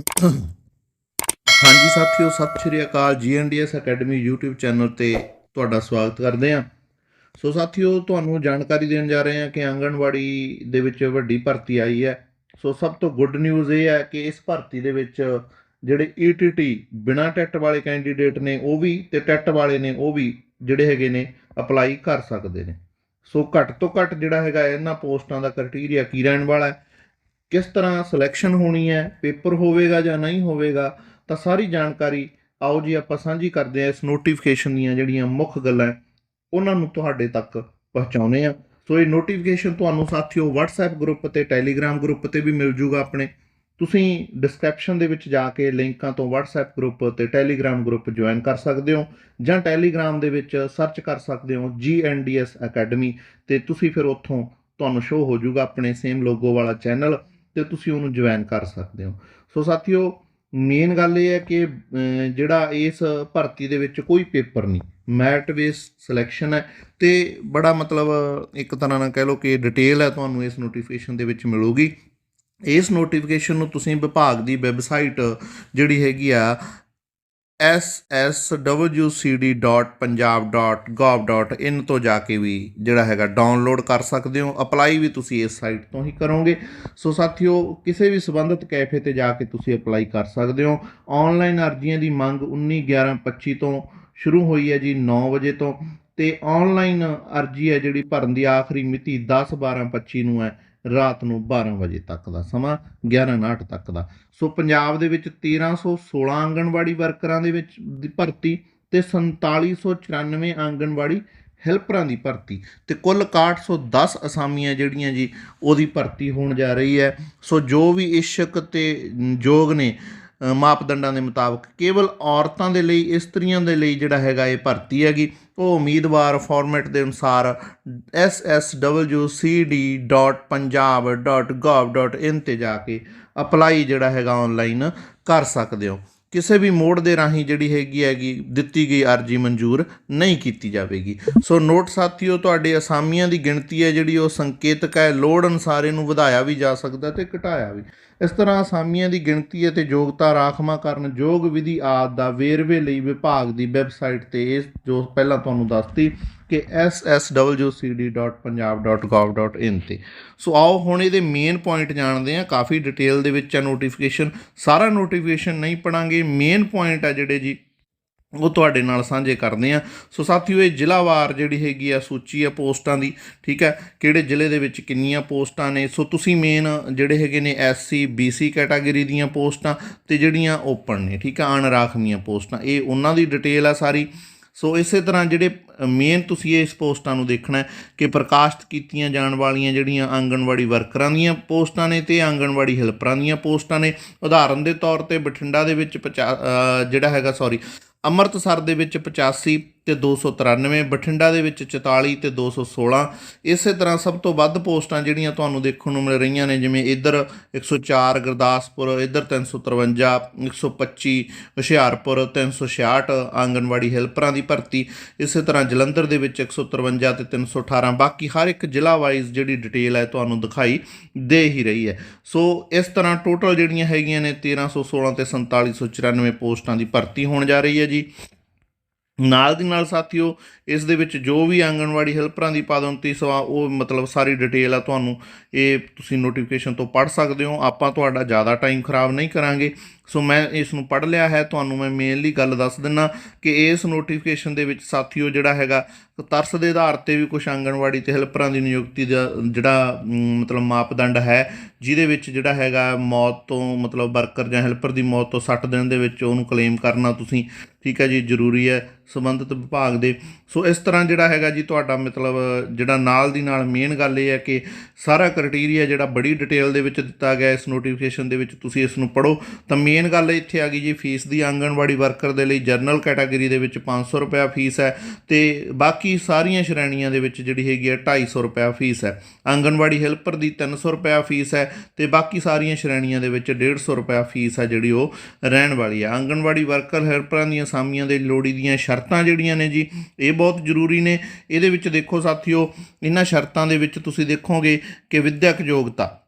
ਹਾਂਜੀ ਸਾਥੀਓ, ਸਤਿ ਸ਼੍ਰੀ ਅਕਾਲ ਜੀਐਨਡੀਐਸ ਅਕੈਡਮੀ YouTube ਚੈਨਲ ਤੇ ਤੁਹਾਡਾ ਸਵਾਗਤ ਕਰਦੇ ਹਾਂ। ਸੋ ਸਾਥੀਓ, ਤੁਹਾਨੂੰ ਜਾਣਕਾਰੀ ਦੇਣ ਜਾ ਰਹੇ ਹਾਂ ਕਿ ਆਂਗਣਵਾੜੀ ਦੇ ਵਿੱਚ ਵੱਡੀ ਭਰਤੀ ਆਈ ਹੈ। ਸੋ ਸਭ ਤੋਂ ਗੁੱਡ ਨਿਊਜ਼ ਇਹ ਹੈ ਕਿ ਇਸ ਭਰਤੀ ਦੇ ਵਿੱਚ ਜਿਹੜੇ ETT ਬਿਨਾਂ ਟੈਟ ਵਾਲੇ ਕੈਂਡੀਡੇਟ ਨੇ, ਉਹ ਵੀ ਤੇ ਟੈਟ ਵਾਲੇ ਨੇ, ਉਹ ਵੀ ਜਿਹੜੇ ਹੈਗੇ ਨੇ ਅਪਲਾਈ ਕਰ ਸਕਦੇ ਨੇ। ਸੋ ਘੱਟ ਤੋਂ ਘੱਟ ਜਿਹੜਾ ਹੈਗਾ ਇਹਨਾਂ ਪੋਸਟਾਂ ਦਾ ਕ੍ਰਾਈਟੇਰੀਆ ਕੀ ਰਹਿਣ ਵਾਲਾ ਹੈ? ਕਿਸ ਤਰ੍ਹਾਂ ਸਿਲੈਕਸ਼ਨ ਹੋਣੀ ਹੈ ਪੇਪਰ ਹੋਵੇਗਾ ਜਾਂ ਨਹੀਂ ਹੋਵੇਗਾ, ਤਾਂ ਸਾਰੀ ਜਾਣਕਾਰੀ ਆਓ ਜੀ ਆਪਾਂ ਸਾਂਝੀ ਕਰਦੇ ਹਾਂ ਇਸ ਨੋਟੀਫਿਕੇਸ਼ਨ ਦੀਆਂ ਜਿਹੜੀਆਂ ਮੁੱਖ ਗੱਲਾਂ ਉਹਨਾਂ ਨੂੰ ਤੁਹਾਡੇ ਤੱਕ ਪਹੁੰਚਾਉਨੇ ਆ ਸੋ ਇਹ ਨੋਟੀਫਿਕੇਸ਼ਨ ਤੁਹਾਨੂੰ ਸਾਥੀਓ WhatsApp ਗਰੁੱਪ ਤੇ, Telegram ਗਰੁੱਪ ਤੇ ਵੀ ਮਿਲ ਜੂਗਾ ਆਪਣੇ। ਤੁਸੀਂ ਡਿਸਕ੍ਰਿਪਸ਼ਨ ਦੇ ਵਿੱਚ ਜਾ ਕੇ ਲਿੰਕਾਂ ਤੋਂ WhatsApp ਗਰੁੱਪ ਤੇ, Telegram ਗਰੁੱਪ ਜੁਆਇਨ ਕਰ ਸਕਦੇ ਹੋ ਜਾਂ Telegram ਦੇ ਵਿੱਚ ਸਰਚ ਕਰ ਸਕਦੇ ਹੋ GNDS ਅਕੈਡਮੀ ਤੇ ਤੁਸੀਂ ਫਿਰ ਉੱਥੋਂ ਤੁਹਾਨੂੰ ਸ਼ੋ ਹੋ ਜਾਊਗਾ ਆਪਣੇ ਸੇਮ ਲੋਗੋ ਵਾਲਾ ਚੈਨਲ ਤੇ ਤੁਸੀਂ ਉਹਨੂੰ ਜੁਆਇਨ ਕਰ ਸਕਦੇ ਹੋ। ਸੋ ਸਾਥੀਓ ਮੇਨ ਗੱਲ ਇਹ ਹੈ ਕਿ ਜਿਹੜਾ ਇਸ ਭਰਤੀ ਦੇ ਵਿੱਚ ਕੋਈ ਪੇਪਰ ਨਹੀਂ। ਮੈਟ ਬੇਸ ਸਿਲੈਕਸ਼ਨ ਹੈ ਤੇ ਬੜਾ ਮਤਲਬ ਇੱਕ ਤਰ੍ਹਾਂ ਨਾਲ ਕਹਿ ਲਓ ਕਿ ਡਿਟੇਲ ਹੈ, ਤੁਹਾਨੂੰ ਇਸ ਨੋਟੀਫਿਕੇਸ਼ਨ ਦੇ ਵਿੱਚ ਮਿਲੂਗੀ। ਇਸ ਨੋਟੀਫਿਕੇਸ਼ਨ ਨੂੰ ਤੁਸੀਂ ਵਿਭਾਗ ਦੀ ਵੈਬਸਾਈਟ ਜਿਹੜੀ ਹੈਗੀ ਆ sswcd.punjab.gov.in ਤੋਂ ਜਾ ਕੇ ਵੀ ਜਿਹੜਾ ਹੈਗਾ ਡਾਊਨਲੋਡ ਕਰ ਸਕਦੇ ਹੋ। ਅਪਲਾਈ ਵੀ ਤੁਸੀਂ ਇਸ ਸਾਈਟ ਤੋਂ ਹੀ ਕਰੋਗੇ। ਸੋ ਸਾਥੀਓ, ਕਿਸੇ ਵੀ ਸੰਬੰਧਿਤ ਕੈਫੇ ਤੇ ਜਾ ਕੇ ਤੁਸੀਂ ਅਪਲਾਈ ਕਰ ਸਕਦੇ ਹੋ। ਆਨਲਾਈਨ ਅਰਜ਼ੀਆਂ ਦੀ ਮੰਗ 19 11 25 ਤੋਂ ਸ਼ੁਰੂ ਹੋਈ ਹੈ ਜੀ 9 ਵਜੇ ਤੋਂ। ਤੇ ਆਨਲਾਈਨ ਅਰਜ਼ੀ ਹੈ ਜਿਹੜੀ ਭਰਨ ਦੀ ਆਖਰੀ ਮਿਤੀ 10 12 25 ਨੂੰ ਹੈ। ਰਾਤ ਨੂੰ 12 ਵਜੇ ਤੱਕ ਦਾ ਸਮਾਂ 11:09 ਤੱਕ ਦਾ। ਸੋ ਪੰਜਾਬ ਦੇ ਵਿੱਚ 1316 ਆਂਗਣਵਾੜੀ ਵਰਕਰਾਂ ਦੇ ਵਿੱਚ ਦੀ ਭਰਤੀ ਤੇ 4794 ਆਂਗਣਵਾੜੀ ਹੈਲਪਰਾਂ ਦੀ ਭਰਤੀ ਤੇ ਕੁੱਲ 6110 ਅਸਾਮੀਆਂ ਜਿਹੜੀਆਂ ਜੀ, ਉਹਦੀ ਭਰਤੀ ਹੋਣ ਜਾ ਰਹੀ ਹੈ। ਸੋ ਜੋ ਵੀ ਇਸ਼ਕ ਤੇ ਯੋਗ ਨੇ ਮਾਪਦੰਡਾਂ ਦੇ ਮੁਤਾਬਕ ਕੇਵਲ ਔਰਤਾਂ ਦੇ ਲਈ, ਇਸਤਰੀਆਂ ਦੇ ਲਈ ਜਿਹੜਾ ਹੈਗਾ ਇਹ ਭਰਤੀ ਹੈਗੀ। ਉਹ ਉਮੀਦਵਾਰ ਫਾਰਮੈਟ ਦੇ ਅਨੁਸਾਰ sswcd.punjab.gov.in ਤੇ ਜਾ ਕੇ ਅਪਲਾਈ ਜਿਹੜਾ ਹੈਗਾ ਆਨਲਾਈਨ ਕਰ ਸਕਦੇ ਹੋ। ਕਿਸੇ ਵੀ ਮੋੜ ਦੇ ਰਾਹੀਂ ਜਿਹੜੀ ਹੈਗੀ ਹੈਗੀ ਦਿੱਤੀ ਗਈ ਅਰਜੀ ਮਨਜ਼ੂਰ ਨਹੀਂ ਕੀਤੀ ਜਾਵੇਗੀ। ਸੋ ਨੋਟ ਸਾਥੀਓ, ਤੁਹਾਡੇ ਅਸਾਮੀਆਂ ਦੀ ਗਿਣਤੀ ਹੈ ਜਿਹੜੀ ਉਹ ਸੰਕੇਤਕ ਹੈ। ਲੋੜ ਅਨੁਸਾਰ ਇਹਨੂੰ ਵਧਾਇਆ ਵੀ ਜਾ ਸਕਦਾ ਤੇ ਘਟਾਇਆ ਵੀ। ਇਸ ਤਰ੍ਹਾਂ ਅਸਾਮੀਆਂ ਦੀ ਗਿਣਤੀ ਅਤੇ ਯੋਗਤਾ ਰਾਖਵਾਂ ਕਰਨ ਯੋਗ ਵਿਧੀ ਆਦਿ ਦਾ ਵੇਰਵੇ ਲਈ ਵਿਭਾਗ ਦੀ ਵੈਬਸਾਈਟ ਤੇ ਇਸ ਜੋ ਪਹਿਲਾਂ ਤੁਹਾਨੂੰ ਦੱਸਤੀ ਕਿ sswcd.punjab.gov.in ਤੇ। ਸੋ ਆਓ ਹੁਣ ਇਹਦੇ ਮੇਨ ਪੁਆਇੰਟ ਜਾਣਦੇ ਹਾਂ। ਕਾਫੀ ਡਿਟੇਲ ਦੇ ਵਿੱਚ ਆ ਨੋਟੀਫਿਕੇਸ਼ਨ ਸਾਰਾ ਨੋਟੀਫਿਕੇਸ਼ਨ ਨਹੀਂ ਪੜਾਂਗੇ ਮੇਨ ਪੁਆਇੰਟ ਆ ਜਿਹੜੇ ਜੀ ਉਹ ਤੁਹਾਡੇ ਨਾਲ ਸਾਂਝੇ ਕਰਦੇ ਆ ਸੋ ਸਾਥੀਓ, ਇਹ ਜ਼ਿਲ੍ਹਾਵਾਰ ਜਿਹੜੀ ਹੈਗੀ ਆ, ਸੂਚੀ ਆ ਪੋਸਟਾਂ ਦੀ, ਠੀਕ ਹੈ? ਕਿਹੜੇ ਜ਼ਿਲ੍ਹੇ ਦੇ ਵਿੱਚ ਕਿੰਨੀਆਂ ਪੋਸਟਾਂ ਨੇ? ਸੋ ਤੁਸੀਂ ਮੇਨ ਜਿਹੜੇ ਹੈਗੇ ਨੇ ਐਸਸੀ ਬੀਸੀ ਕੈਟਾਗਰੀ ਦੀਆਂ ਪੋਸਟਾਂ ਤੇ ਜਿਹੜੀਆਂ ਓਪਨ ਨੇ, ਠੀਕ ਆ ਅਣਰਾਖਵੀਆਂ ਪੋਸਟਾਂ। ਇਹ ਉਹਨਾਂ ਦੀ ਡਿਟੇਲ ਆ ਸਾਰੀ। ਸੋ ਇਸੇ ਤਰ੍ਹਾਂ ਜਿਹੜੇ ਮੇਨ ਤੁਸੀਂ ਇਸ ਪੋਸਟਾਂ ਨੂੰ ਦੇਖਣਾ ਕਿ ਪ੍ਰਕਾਸ਼ਿਤ ਕੀਤੀਆਂ ਜਾਣ ਵਾਲੀਆਂ ਜਿਹੜੀਆਂ ਆਂਗਣਵਾੜੀ ਵਰਕਰਾਂ ਦੀਆਂ ਪੋਸਟਾਂ ਨੇ ਤੇ ਆਂਗਣਵਾੜੀ ਹੈਲਪਰਾਂ ਦੀਆਂ ਪੋਸਟਾਂ ਨੇ। ਉਦਾਹਰਨ ਦੇ ਤੌਰ ਤੇ ਬਠਿੰਡਾ ਦੇ ਵਿੱਚ ਪਚਾ- ਜਿਹੜਾ ਹੈਗਾ ਸੌਰੀ ਅੰਮ੍ਰਿਤਸਰ ਦੇ ਵਿੱਚ 85 ਤੇ 293 ਬਠਿੰਡਾ ਦੇ ਵਿੱਚ 44 ਤੇ 216 ਇਸੇ ਤਰ੍ਹਾਂ ਸਭ ਤੋਂ ਵੱਧ ਪੋਸਟਾਂ ਜਿਹੜੀਆਂ ਤੁਹਾਨੂੰ ਦੇਖਣ ਨੂੰ ਮਿਲ ਰਹੀਆਂ ਨੇ, ਜਿਵੇਂ ਇੱਧਰ 104 ਗੁਰਦਾਸਪੁਰ, ਇੱਧਰ 353 125 ਹੁਸ਼ਿਆਰਪੁਰ 366 ਆਂਗਨਵਾੜੀ ਹੈਲਪਰਾਂ ਦੀ ਭਰਤੀ। ਇਸੇ ਤਰ੍ਹਾਂ ਜਲੰਧਰ ਦੇ ਵਿੱਚ 153 ਤੇ 318 ਬਾਕੀ ਹਰ ਇੱਕ ਜ਼ਿਲ੍ਹਾ ਵਾਈਜ਼ ਜਿਹੜੀ ਡਿਟੇਲ ਹੈ ਤੁਹਾਨੂੰ ਦਿਖਾਈ ਦੇ ਹੀ ਰਹੀ ਹੈ। ਸੋ ਇਸ ਤਰ੍ਹਾਂ ਟੋਟਲ ਜਿਹੜੀਆਂ ਹੈਗੀਆਂ ਨੇ 1316 ਤੇ 4794 ਪੋਸਟਾਂ ਦੀ ਭਰਤੀ ਹੋਣ ਜਾ ਰਹੀ ਹੈ ਜੀ। ਨਾਲ ਦੀ ਨਾਲ ਸਾਥੀਓ, ਇਸ ਦੇ ਵਿੱਚ ਜੋ ਵੀ ਆਂਗਣਵਾੜੀ ਹੈਲਪਰਾਂ ਦੀ ਪਦੋਨਤੀ ਸਵਾ ਉਹ ਮਤਲਬ ਸਾਰੀ ਡਿਟੇਲ ਆ ਤੁਹਾਨੂੰ ਇਹ ਤੁਸੀਂ ਨੋਟੀਫਿਕੇਸ਼ਨ ਤੋਂ ਪੜ੍ਹ ਸਕਦੇ ਹੋ। ਆਪਾਂ ਤੁਹਾਡਾ ਜ਼ਿਆਦਾ ਟਾਈਮ ਖਰਾਬ ਨਹੀਂ ਕਰਾਂਗੇ। ਸੋ ਮੈਂ ਇਸ ਨੂੰ ਪੜ੍ਹ ਲਿਆ ਹੈ, ਤੁਹਾਨੂੰ ਮੈਂ ਮੇਨਲੀ ਗੱਲ ਦੱਸ ਦਿੰਨਾ ਕਿ ਇਸ ਨੋਟੀਫਿਕੇਸ਼ਨ ਦੇ ਵਿੱਚ ਸਾਥੀਓ ਜਿਹੜਾ ਹੈਗਾ, ਤਰਸ ਦੇ ਆਧਾਰ ਤੇ ਵੀ ਕੁਝ ਆਂਗਣਵਾੜੀ ਤੇ ਹੈਲਪਰਾਂ ਦੀ ਨਿਯੁਕਤੀ ਦਾ ਜਿਹੜਾ ਮਤਲਬ ਮਾਪਦੰਡ ਹੈ, ਜਿਹਦੇ ਵਿੱਚ ਜਿਹੜਾ ਹੈਗਾ ਮੌਤ ਤੋਂ ਮਤਲਬ ਵਰਕਰ ਜਾਂ ਹੈਲਪਰ ਦੀ ਮੌਤ ਤੋਂ 60 ਦਿਨ ਦੇ ਵਿੱਚ ਉਹਨੂੰ ਕਲੇਮ ਕਰਨਾ ਤੁਸੀਂ, ਠੀਕ ਹੈ ਜੀ, ਜ਼ਰੂਰੀ ਹੈ। ਸੰਬੰਧਿਤ ਵਿਭਾਗ ਦੇ ਸੋ ਇਸ ਤਰ੍ਹਾਂ ਜਿਹੜਾ ਹੈਗਾ ਜੀ ਤੁਹਾਡਾ ਮਤਲਬ ਜਿਹੜਾ ਨਾਲ ਦੀ ਨਾਲ ਮੇਨ ਗੱਲ ਇਹ ਹੈ ਕਿ ਸਾਰਾ ਕ੍ਰਾਈਟੇਰੀਆ ਜਿਹੜਾ ਬੜੀ ਡਿਟੇਲ ਦੇ ਵਿੱਚ ਦਿੱਤਾ ਗਿਆ, ਇਸ ਨੋਟੀਫਿਕੇਸ਼ਨ ਦੇ ਵਿੱਚ ਤੁਸੀਂ ਇਸ ਨੂੰ ਪੜੋ ਤਾਂ ਮੇਨ ਗੱਲ ਇੱਥੇ ਆ ਗਈ ਜੀ ਫੀਸ ਦੀ ਆਂਗਣਵਾੜੀ ਵਰਕਰ ਦੇ ਲਈ ਜਨਰਲ ਕੈਟਾਗਰੀ ਦੇ ਵਿੱਚ 500 ਰੁਪਿਆ ਫੀਸ ਹੈ ਤੇ ਬਾਕੀ ਸਾਰੀਆਂ ਸ਼੍ਰੇਣੀਆਂ ਦੇ ਵਿੱਚ ਜਿਹੜੀ ਹੈਗੀ ਹੈ 250 ਰੁਪਿਆ ਫੀਸ ਹੈ। ਆਂਗਣਵਾੜੀ ਹੈਲਪਰ ਦੀ 300 ਰੁਪਿਆ ਫੀਸ ਹੈ ਤੇ ਬਾਕੀ ਸਾਰੀਆਂ ਸ਼੍ਰੇਣੀਆਂ ਦੇ ਵਿੱਚ 150 ਰੁਪਿਆ ਫੀਸ ਹੈ ਜਿਹੜੀ ਉਹ ਰਹਿਣ ਵਾਲੀ ਹੈ। ਆਂਗਣਵਾੜੀ ਵਰਕਰ ਹੈਲਪਰਾਂ ਦੀਆਂ ਸਾਮੀਆਂ ਦੇ ਲੋੜੀ ਦੀਆਂ ਸ਼ਰਤਾਂ ਜਿਹੜੀਆਂ ਨੇ ਜੀ, ਇਹ ਬਹੁਤ ਜ਼ਰੂਰੀ ਨੇ। ਇਹਦੇ ਵਿੱਚ ਦੇਖੋ ਸਾਥੀਓ, ਇਹਨਾਂ ਸ਼ਰਤਾਂ ਦੇ ਵਿੱਚ ਤੁਸੀਂ ਦੇਖੋਗੇ ਕਿ ਵਿਦਿਅਕ ਯੋਗਤਾ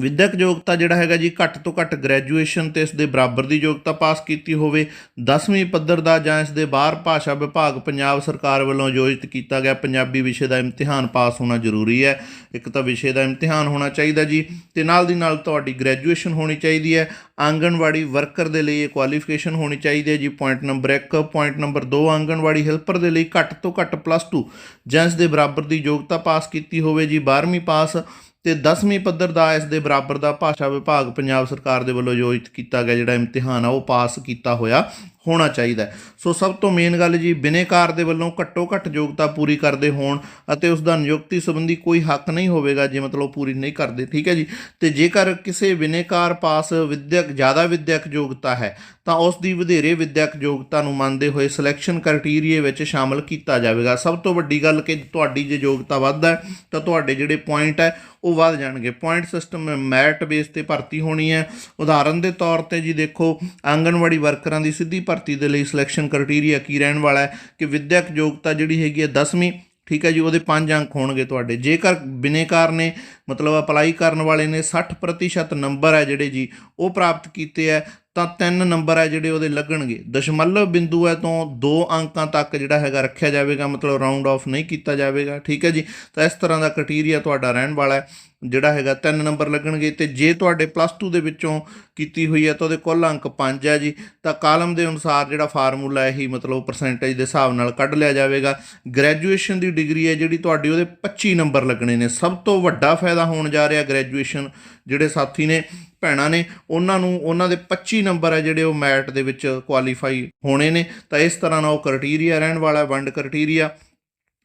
ਵਿਦਿਅਕ ਯੋਗਤਾ ਜਿਹੜਾ ਹੈਗਾ ਜੀ, ਘੱਟ ਤੋਂ ਘੱਟ ਗ੍ਰੈਜੂਏਸ਼ਨ ਤੇ ਇਸ ਦੇ ਬਰਾਬਰ ਦੀ ਯੋਗਤਾ ਪਾਸ ਕੀਤੀ ਹੋਵੇ। 10ਵੀਂ ਪੱਧਰ ਦਾ ਜਾਂ ਇਸ ਦੇ ਬਾਹਰ ਭਾਸ਼ਾ ਵਿਭਾਗ ਪੰਜਾਬ ਸਰਕਾਰ ਵੱਲੋਂ ਆਯੋਜਿਤ ਕੀਤਾ ਗਿਆ, ਪੰਜਾਬੀ ਵਿਸ਼ੇ ਦਾ ਇਮਤਿਹਾਨ ਪਾਸ ਹੋਣਾ ਜ਼ਰੂਰੀ ਹੈ। ਇੱਕ ਤਾਂ ਵਿਸ਼ੇ ਦਾ ਇਮਤਿਹਾਨ ਹੋਣਾ ਚਾਹੀਦਾ ਜੀ, ਤੇ ਨਾਲ ਦੀ ਨਾਲ ਤੁਹਾਡੀ ਗ੍ਰੈਜੂਏਸ਼ਨ ਹੋਣੀ ਚਾਹੀਦੀ ਹੈ। ਆਂਗਣਵਾੜੀ ਵਰਕਰ ਦੇ ਲਈ ਇਹ ਕੁਆਲੀਫਿਕੇਸ਼ਨ ਹੋਣੀ ਚਾਹੀਦੀ ਹੈ ਜੀ। Point number 1 point number 2 anganwadi helper ਦੇ ਲਈ ਘੱਟ ਤੋਂ ਘੱਟ ਪਲੱਸ 2 ਜਾਂ ਇਸ ਦੇ ਬਰਾਬਰ ਦੀ ਯੋਗਤਾ ਪਾਸ ਕੀਤੀ ਹੋਵੇ ਜੀ। 12ਵੀਂ ਪਾਸ ਤੇ 10ਵੀਂ ਪੱਧਰ ਦਾ ਇਸ ਦੇ ਬਰਾਬਰ ਦਾ ਭਾਸ਼ਾ ਵਿਭਾਗ ਪੰਜਾਬ ਸਰਕਾਰ ਦੇ ਵੱਲੋਂ ਆਯੋਜਿਤ ਕੀਤਾ ਗਿਆ, ਜਿਹੜਾ ਇਮਤਿਹਾਨ ਆ, ਉਹ ਪਾਸ ਕੀਤਾ ਹੋਇਆ। ਹੋਣਾ ਚਾਹੀਦਾ ਸੋ ਸਭ ਤੋਂ ਮੇਨ ਗੱਲ ਜੀ ਬਿਨੇਕਾਰ ਦੇ ਵੱਲੋਂ ਘੱਟੋ ਘੱਟ ਯੋਗਤਾ ਪੂਰੀ ਕਰਦੇ ਹੋਣ ਅਤੇ ਉਸ ਦਾ ਨਿਯੁਕਤੀ ਸੰਬੰਧੀ ਕੋਈ ਹੱਕ ਨਹੀਂ ਹੋਵੇਗਾ, ਜੇ ਮਤਲਬ ਪੂਰੀ ਨਹੀਂ ਕਰਦੇ। ਠੀਕ ਹੈ ਜੀ? ਤੇ ਜੇਕਰ ਕਿਸੇ ਬਿਨੇਕਾਰ ਪਾਸ ਵਿਦਿਅਕ, ਜ਼ਿਆਦਾ ਵਿਦਿਅਕ ਯੋਗਤਾ ਹੈ, ਤਾਂ ਉਸ ਦੀ ਵਧੇਰੇ ਵਿਦਿਅਕ ਯੋਗਤਾ ਨੂੰ ਮੰਨਦੇ ਹੋਏ ਸਿਲੈਕਸ਼ਨ ਕ੍ਰਾਈਟੇਰੀਆ ਵਿੱਚ ਸ਼ਾਮਲ ਕੀਤਾ ਜਾਵੇਗਾ। ਸਭ ਤੋਂ ਵੱਡੀ ਗੱਲ ਕਿ ਤੁਹਾਡੀ ਜੇ ਯੋਗਤਾ ਵੱਧ ਹੈ, ਤਾਂ ਤੁਹਾਡੇ ਜਿਹੜੇ ਪੁਆਇੰਟ ਹੈ, ਉਹ ਵੱਧ ਜਾਣਗੇ। ਪੁਆਇੰਟ ਸਿਸਟਮ ਮੈਰਿਟ ਬੇਸ ਤੇ ਭਰਤੀ ਹੋਣੀ ਹੈ। ਉਦਾਹਰਨ ਦੇ ਤੌਰ ਤੇ ਜੀ ਦੇਖੋ ਆਂਗਣਵਾੜੀ ਵਰਕਰਾਂ ਦੀ ਸਿੱਧੀ ਭਰਤੀ ਦੇ ਲਈ ਸਿਲੈਕਸ਼ਨ ਕ੍ਰਾਈਟੇਰੀਆ ਕੀ ਰਹਿਣ ਵਾਲਾ ਹੈ ਕਿ ਵਿਦਿਅਕ ਯੋਗਤਾ ਜਿਹੜੀ ਹੈਗੀ ਹੈ 10ਵੀਂ ਠੀਕ ਹੈ ਜੀ, ਉਹਦੇ 5 ਅੰਕ ਹੋਣਗੇ ਤੁਹਾਡੇ। ਜੇਕਰ ਬਿਨੇਕਾਰ ਨੇ ਮਤਲਬ ਅਪਲਾਈ ਕਰਨ ਵਾਲੇ ਨੇ 60% ਨੰਬਰ ਹੈ ਜਿਹੜੇ ਜੀ, ਉਹ ਪ੍ਰਾਪਤ ਕੀਤੇ ਹੈ ਤਾਂ ਤਿੰਨ ਨੰਬਰ ਹੈ ਜਿਹੜੇ ਉਹਦੇ ਲੱਗਣਗੇ। ਦਸ਼ਮਲਵ ਬਿੰਦੂ ਹੈ ਤੋਂ ਦੋ ਅੰਕਾਂ ਤੱਕ ਜਿਹੜਾ ਹੈਗਾ ਰੱਖਿਆ ਜਾਵੇਗਾ, ਮਤਲਬ ਰਾਉਂਡ ਆਫ ਨਹੀਂ ਕੀਤਾ ਜਾਵੇਗਾ। ਠੀਕ ਹੈ ਜੀ? ਤਾਂ ਇਸ ਤਰ੍ਹਾਂ ਦਾ ਕ੍ਰਾਈਟੇਰੀਆ ਤੁਹਾਡਾ ਰਹਿਣ ਵਾਲਾ ਹੈ, ਜਿਹੜਾ ਹੈਗਾ ਤਿੰਨ ਨੰਬਰ ਲੱਗਣਗੇ। ਤੇ ਜੇ ਤੁਹਾਡੇ ਪਲੱਸ 2 ਦੇ ਵਿੱਚੋਂ ਕੀਤੀ ਹੋਈ ਹੈ ਤਾਂ ਉਹਦੇ ਕੁੱਲ ਅੰਕ 5 ਹੈ ਜੀ। ਤਾਂ ਕਾਲਮ ਦੇ ਅਨੁਸਾਰ ਜਿਹੜਾ ਫਾਰਮੂਲਾ ਇਹੀ ਮਤਲਬ ਪਰਸੈਂਟੇਜ ਦੇ ਹਿਸਾਬ ਨਾਲ ਕੱਢ ਲਿਆ ਜਾਵੇਗਾ। ਗ੍ਰੈਜੂਏਸ਼ਨ ਦੀ ਡਿਗਰੀ ਹੈ ਜਿਹੜੀ ਤੁਹਾਡੀ ਉਹਦੇ 25 ਨੰਬਰ ਲੱਗਣੇ ਨੇ। ਸਭ ਤੋਂ ਵੱਡਾ ਫਾਇਦਾ ਹੋਣ ਜਾ ਰਿਹਾ ਗ੍ਰੈਜੂਏਸ਼ਨ ਜਿਹੜੇ ਸਾਥੀ ਨੇ। ਭੈਣਾਂ ਨੇ, ਉਹਨਾਂ ਨੂੰ, ਉਹਨਾਂ ਦੇ 25 ਨੰਬਰ ਹੈ ਜਿਹੜੇ ਉਹ ਮੈਟ ਦੇ ਵਿੱਚ ਕੁਆਲੀਫਾਈ ਹੋਣੇ ਨੇ। ਤਾਂ ਇਸ ਤਰ੍ਹਾਂ ਨਾਲ ਉਹ ਕ੍ਰਾਈਟੇਰੀਆ ਰਹਿਣ ਵਾਲਾ, ਵੰਡ ਕ੍ਰਾਈਟੇਰੀਆ